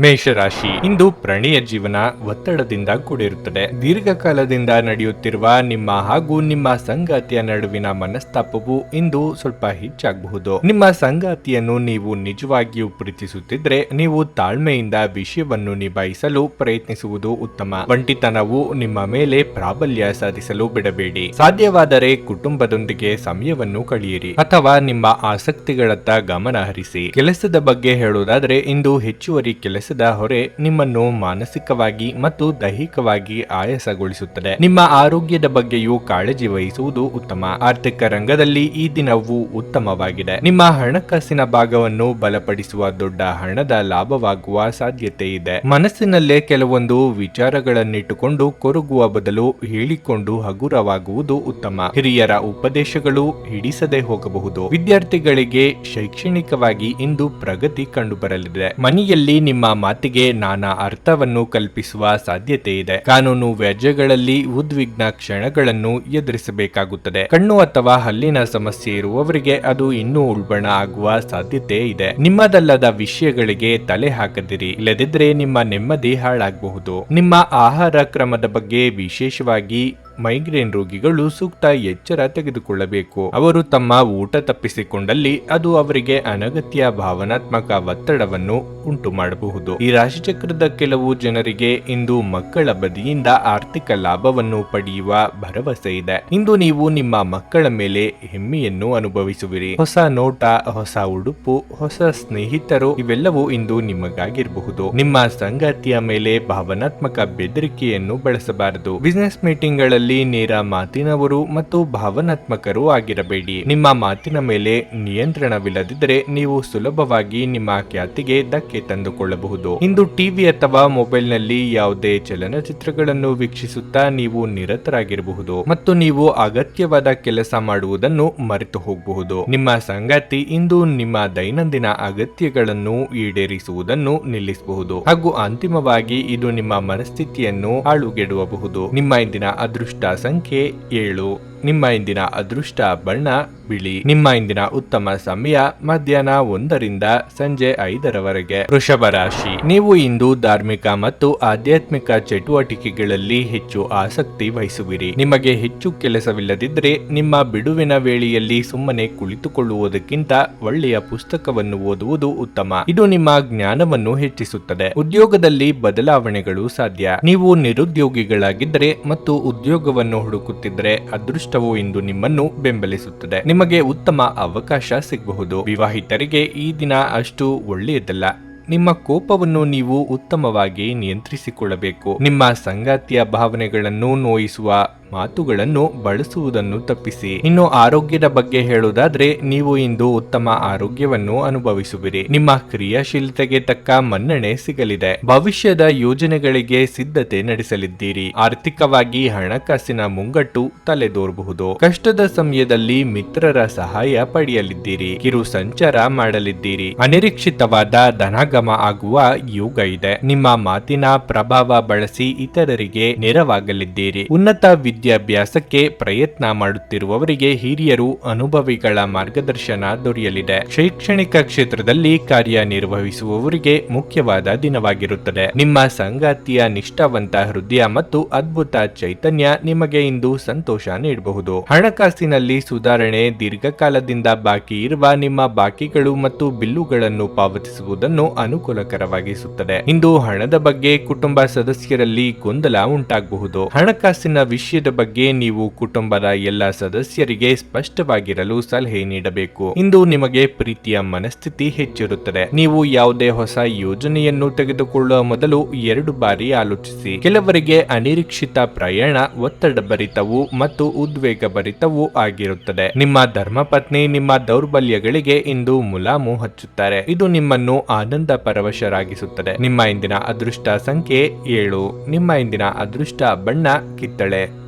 ಮೇಷರಾಶಿ. ಇಂದು ಪ್ರಣಿಯ ಜೀವನ ಒತ್ತಡದಿಂದ ಕೂಡಿರುತ್ತದೆ. ದೀರ್ಘಕಾಲದಿಂದ ನಡೆಯುತ್ತಿರುವ ನಿಮ್ಮ ಹಾಗೂ ನಿಮ್ಮ ಸಂಗಾತಿಯ ನಡುವಿನ ಮನಸ್ತಾಪವು ಇಂದು ಸ್ವಲ್ಪ ಹೆಚ್ಚಾಗಬಹುದು. ನಿಮ್ಮ ಸಂಗಾತಿಯನ್ನು ನೀವು ನಿಜವಾಗಿಯೂ ಪ್ರೀತಿಸುತ್ತಿದ್ರೆ ನೀವು ತಾಳ್ಮೆಯಿಂದ ವಿಷಯವನ್ನು ನಿಭಾಯಿಸಲು ಪ್ರಯತ್ನಿಸುವುದು ಉತ್ತಮ. ಒಂಟಿತನವು ನಿಮ್ಮ ಮೇಲೆ ಪ್ರಾಬಲ್ಯ ಸಾಧಿಸಲು ಬಿಡಬೇಡಿ. ಸಾಧ್ಯವಾದರೆ ಕುಟುಂಬದೊಂದಿಗೆ ಸಮಯವನ್ನು ಕಳೆಯಿರಿ ಅಥವಾ ನಿಮ್ಮ ಆಸಕ್ತಿಗಳತ್ತ ಗಮನ ಹರಿಸಿ. ಕೆಲಸದ ಬಗ್ಗೆ ಹೇಳುವುದಾದರೆ ಇಂದು ಹೆಚ್ಚುವರಿ ಕೆಲಸದ ಹೊರೆ ನಿಮ್ಮನ್ನು ಮಾನಸಿಕವಾಗಿ ಮತ್ತು ದೈಹಿಕವಾಗಿ ಆಯಾಸಗೊಳಿಸುತ್ತದೆ. ನಿಮ್ಮ ಆರೋಗ್ಯದ ಬಗ್ಗೆಯೂ ಕಾಳಜಿ ವಹಿಸುವುದು ಉತ್ತಮ. ಆರ್ಥಿಕ ರಂಗದಲ್ಲಿ ಈ ದಿನವು ಉತ್ತಮವಾಗಿದೆ. ನಿಮ್ಮ ಹಣಕಾಸಿನ ಭಾಗವನ್ನು ಬಲಪಡಿಸುವ ದೊಡ್ಡ ಹಣದ ಲಾಭವಾಗುವ ಸಾಧ್ಯತೆ ಇದೆ. ಮನಸ್ಸಿನಲ್ಲೇ ಕೆಲವೊಂದು ವಿಚಾರಗಳನ್ನಿಟ್ಟುಕೊಂಡು ಕೊರಗುವ ಬದಲು ಹೇಳಿಕೊಂಡು ಹಗುರವಾಗುವುದು ಉತ್ತಮ. ಹಿರಿಯರ ಉಪದೇಶಗಳು ಹಿಡಿಸದೆ ಹೋಗಬಹುದು. ವಿದ್ಯಾರ್ಥಿಗಳಿಗೆ ಶೈಕ್ಷಣಿಕವಾಗಿ ಇಂದು ಪ್ರಗತಿ ಕಂಡುಬರಲಿದೆ. ಮನೆಯಲ್ಲಿ ನಿಮ್ಮ ಮಾತಿಗೆ ನಾನಾ ಅರ್ಥವನ್ನು ಕಲ್ಪಿಸುವ ಸಾಧ್ಯತೆ ಇದೆ. ಕಾನೂನು ವ್ಯಾಜ್ಯಗಳಲ್ಲಿ ಉದ್ವಿಗ್ನ ಕ್ಷಣಗಳನ್ನು ಎದುರಿಸಬೇಕಾಗುತ್ತದೆ. ಕಣ್ಣು ಅಥವಾ ಹಲ್ಲಿನ ಸಮಸ್ಯೆ ಇರುವವರಿಗೆ ಅದು ಇನ್ನೂ ಉಲ್ಬಣ ಆಗುವ ಸಾಧ್ಯತೆ ಇದೆ. ನಿಮ್ಮದಲ್ಲದ ವಿಷಯಗಳಿಗೆ ತಲೆ ಹಾಕದಿರಿ. ಇಲ್ಲದಿದ್ರೆ ನಿಮ್ಮ ನೆಮ್ಮದಿ ಹಾಳಾಗಬಹುದು. ನಿಮ್ಮ ಆಹಾರ ಕ್ರಮದ ಬಗ್ಗೆ ವಿಶೇಷವಾಗಿ ಮೈಗ್ರೇನ್ ರೋಗಿಗಳು ಸೂಕ್ತ ಎಚ್ಚರ ತೆಗೆದುಕೊಳ್ಳಬೇಕು. ಅವರು ತಮ್ಮ ಊಟ ತಪ್ಪಿಸಿಕೊಂಡಲ್ಲಿ ಅದು ಅವರಿಗೆ ಅನಗತ್ಯ ಭಾವನಾತ್ಮಕ ಒತ್ತಡವನ್ನು ಉಂಟು ಮಾಡಬಹುದು. ಈ ರಾಶಿಚಕ್ರದ ಕೆಲವು ಜನರಿಗೆ ಇಂದು ಮಕ್ಕಳ ಬದಿಯಿಂದ ಆರ್ಥಿಕ ಲಾಭವನ್ನು ಪಡೆಯುವ ಭರವಸೆ ಇದೆ. ಇಂದು ನೀವು ನಿಮ್ಮ ಮಕ್ಕಳ ಮೇಲೆ ಹೆಮ್ಮೆಯನ್ನು ಅನುಭವಿಸುವಿರಿ. ಹೊಸ ನೋಟ, ಹೊಸ ಉಡುಪು, ಹೊಸ ಸ್ನೇಹಿತರು ಇವೆಲ್ಲವೂ ಇಂದು ನಿಮಗಾಗಿರಬಹುದು. ನಿಮ್ಮ ಸಂಗಾತಿಯ ಮೇಲೆ ಭಾವನಾತ್ಮಕ ಬೆದರಿಕೆಯನ್ನು ಬಳಸಬಾರದು. ಬಿಸಿನೆಸ್ ಮೀಟಿಂಗ್ಗಳಲ್ಲಿ ನೇರ ಮಾತಿನವರು ಮತ್ತು ಭಾವನಾತ್ಮಕರು ಆಗಿರಬೇಡಿ. ನಿಮ್ಮ ಮಾತಿನ ಮೇಲೆ ನಿಯಂತ್ರಣವಿಲ್ಲದಿದ್ದರೆ ನೀವು ಸುಲಭವಾಗಿ ನಿಮ್ಮ ಖ್ಯಾತಿಗೆ ಧಕ್ಕೆ ತಂದುಕೊಳ್ಳಬಹುದು. ಇಂದು ಟಿವಿ ಅಥವಾ ಮೊಬೈಲ್ನಲ್ಲಿ ಯಾವುದೇ ಚಲನಚಿತ್ರಗಳನ್ನು ವೀಕ್ಷಿಸುತ್ತಾ ನೀವು ನಿರತರಾಗಿರಬಹುದು. ಮತ್ತು ನೀವು ಅಗತ್ಯವಾದ ಕೆಲಸ ಮಾಡುವುದನ್ನು ಮರೆತು ಹೋಗಬಹುದು. ನಿಮ್ಮ ಸಂಗಾತಿ ಇಂದು ನಿಮ್ಮ ದೈನಂದಿನ ಅಗತ್ಯಗಳನ್ನು ಈಡೇರಿಸುವುದನ್ನು ನಿಲ್ಲಿಸಬಹುದು. ಹಾಗೂ ಅಂತಿಮವಾಗಿ ಇದು ನಿಮ್ಮ ಮನಸ್ಥಿತಿಯನ್ನು ಹಾಳುಗೆಡುವಬಹುದು. ನಿಮ್ಮ ಇಂದಿನ ಅದೃಷ್ಟ ಸಂಖ್ಯೆ ಏಳು. ನಿಮ್ಮ ಇಂದಿನ ಅದೃಷ್ಟ ಬಣ್ಣ ಬಿಳಿ. ನಿಮ್ಮ ಇಂದಿನ ಉತ್ತಮ ಸಮಯ ಮಧ್ಯಾಹ್ನ ಒಂದರಿಂದ ಸಂಜೆ ಐದರವರೆಗೆ. ವೃಷಭ ರಾಶಿ. ನೀವು ಇಂದು ಧಾರ್ಮಿಕ ಮತ್ತು ಆಧ್ಯಾತ್ಮಿಕ ಚಟುವಟಿಕೆಗಳಲ್ಲಿ ಹೆಚ್ಚು ಆಸಕ್ತಿ ವಹಿಸುವಿರಿ. ನಿಮಗೆ ಹೆಚ್ಚು ಕೆಲಸವಿಲ್ಲದಿದ್ದರೆ ನಿಮ್ಮ ಬಿಡುವಿನ ವೇಳೆಯಲ್ಲಿ ಸುಮ್ಮನೆ ಕುಳಿತುಕೊಳ್ಳುವುದಕ್ಕಿಂತ ಒಳ್ಳೆಯ ಪುಸ್ತಕವನ್ನು ಓದುವುದು ಉತ್ತಮ. ಇದು ನಿಮ್ಮ ಜ್ಞಾನವನ್ನು ಹೆಚ್ಚಿಸುತ್ತದೆ. ಉದ್ಯೋಗದಲ್ಲಿ ಬದಲಾವಣೆಗಳು ಸಾಧ್ಯ. ನೀವು ನಿರುದ್ಯೋಗಿಗಳಾಗಿದ್ದರೆ ಮತ್ತು ಉದ್ಯೋಗವನ್ನು ಹುಡುಕುತ್ತಿದ್ದರೆ ಅದೃಷ್ಟವು ಇಂದು ನಿಮ್ಮನ್ನು ಬೆಂಬಲಿಸುತ್ತದೆ. ನಿಮಗೆ ಉತ್ತಮ ಅವಕಾಶ ಸಿಗಬಹುದು. ವಿವಾಹಿತರಿಗೆ ಈ ದಿನ ಅಷ್ಟು ಒಳ್ಳೆಯದಲ್ಲ. ನಿಮ್ಮ ಕೋಪವನ್ನು ನೀವು ಉತ್ತಮವಾಗಿ ನಿಯಂತ್ರಿಸಿಕೊಳ್ಳಬೇಕು. ನಿಮ್ಮ ಸಂಗಾತಿಯ ಭಾವನೆಗಳನ್ನು ನೋಯಿಸುವ ಮಾತುಗಳನ್ನು ಬಳಸುವುದನ್ನು ತಪ್ಪಿಸಿ. ಇನ್ನು ಆರೋಗ್ಯದ ಬಗ್ಗೆ ಹೇಳುವುದಾದ್ರೆ, ನೀವು ಇಂದು ಉತ್ತಮ ಆರೋಗ್ಯವನ್ನು ಅನುಭವಿಸುವಿರಿ. ನಿಮ್ಮ ಕ್ರಿಯಾಶೀಲತೆಗೆ ತಕ್ಕ ಮನ್ನಣೆ ಸಿಗಲಿದೆ. ಭವಿಷ್ಯದ ಯೋಜನೆಗಳಿಗೆ ಸಿದ್ಧತೆ ನಡೆಸಲಿದ್ದೀರಿ. ಆರ್ಥಿಕವಾಗಿ ಹಣಕಾಸಿನ ಮುಂಗಟ್ಟು ತಲೆದೋರಬಹುದು. ಕಷ್ಟದ ಸಮಯದಲ್ಲಿ ಮಿತ್ರರ ಸಹಾಯ ಪಡೆಯಲಿದ್ದೀರಿ. ಕಿರು ಸಂಚಾರ ಮಾಡಲಿದ್ದೀರಿ. ಅನಿರೀಕ್ಷಿತವಾದ ಧನಾಗಮ ಆಗುವ ಯೋಗ ಇದೆ. ನಿಮ್ಮ ಮಾತಿನ ಪ್ರಭಾವ ಬಳಸಿ ಇತರರಿಗೆ ನೆರವಾಗಲಿದ್ದೀರಿ. ಉನ್ನತ ವಿದ್ಯಾಭ್ಯಾಸಕ್ಕೆ ಪ್ರಯತ್ನ ಮಾಡುತ್ತಿರುವವರಿಗೆ ಹಿರಿಯರು ಅನುಭವಿಗಳ ಮಾರ್ಗದರ್ಶನ ದೊರೆಯಲಿದೆ. ಶೈಕ್ಷಣಿಕ ಕ್ಷೇತ್ರದಲ್ಲಿ ಕಾರ್ಯನಿರ್ವಹಿಸುವವರಿಗೆ ಮುಖ್ಯವಾದ ದಿನವಾಗಿರುತ್ತದೆ. ನಿಮ್ಮ ಸಂಗಾತಿಯ ನಿಷ್ಠಾವಂತ ಹೃದಯ ಮತ್ತು ಅದ್ಭುತ ಚೈತನ್ಯ ನಿಮಗೆ ಇಂದು ಸಂತೋಷ ನೀಡಬಹುದು. ಹಣಕಾಸಿನಲ್ಲಿ ಸುಧಾರಣೆ ದೀರ್ಘಕಾಲದಿಂದ ಬಾಕಿ ಇರುವ ನಿಮ್ಮ ಬಾಕಿಗಳು ಮತ್ತು ಬಿಲ್ಲುಗಳನ್ನು ಪಾವತಿಸುವುದನ್ನು ಅನುಕೂಲಕರವಾಗಿಸುತ್ತದೆ. ಇಂದು ಹಣದ ಬಗ್ಗೆ ಕುಟುಂಬ ಸದಸ್ಯರಲ್ಲಿ ಗೊಂದಲ ಉಂಟಾಗಬಹುದು. ಹಣಕಾಸಿನ ವಿಷಯದ ಬಗ್ಗೆ ನೀವು ಕುಟುಂಬದ ಎಲ್ಲ ಸದಸ್ಯರಿಗೆ ಸ್ಪಷ್ಟವಾಗಿರಲು ಸಲಹೆ ನೀಡಬೇಕು. ಇಂದು ನಿಮಗೆ ಪ್ರೀತಿಯ ಮನಸ್ಥಿತಿ ಹೆಚ್ಚಿರುತ್ತದೆ. ನೀವು ಯಾವುದೇ ಹೊಸ ಯೋಜನೆಯನ್ನು ತೆಗೆದುಕೊಳ್ಳುವ ಮೊದಲು ಎರಡು ಬಾರಿ ಆಲೋಚಿಸಿ. ಕೆಲವರಿಗೆ ಅನಿರೀಕ್ಷಿತ ಪ್ರಯಾಣ ಒತ್ತಡ ಭರಿತವು ಮತ್ತು ಉದ್ವೇಗ ಆಗಿರುತ್ತದೆ. ನಿಮ್ಮ ಧರ್ಮಪತ್ನಿ ನಿಮ್ಮ ದೌರ್ಬಲ್ಯಗಳಿಗೆ ಇಂದು ಮುಲಾಮು ಹಚ್ಚುತ್ತಾರೆ ಇದು ನಿಮ್ಮನ್ನು ಆನಂದ ಪರವಶರಾಗಿಸುತ್ತದೆ ನಿಮ್ಮ ಇಂದಿನ ಅದೃಷ್ಟ ಸಂಖ್ಯೆ ಏಳು. ನಿಮ್ಮ ಇಂದಿನ ಅದೃಷ್ಟ ಬಣ್ಣ ಕಿತ್ತಳೆ.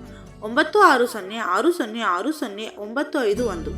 ಒಂಬತ್ತು ಆರು ಸೊನ್ನೆ ಆರು ಸೊನ್ನೆ ಆರು ಸೊನ್ನೆ, ಒಂಬತ್ತು ಐದು ಒಂದು.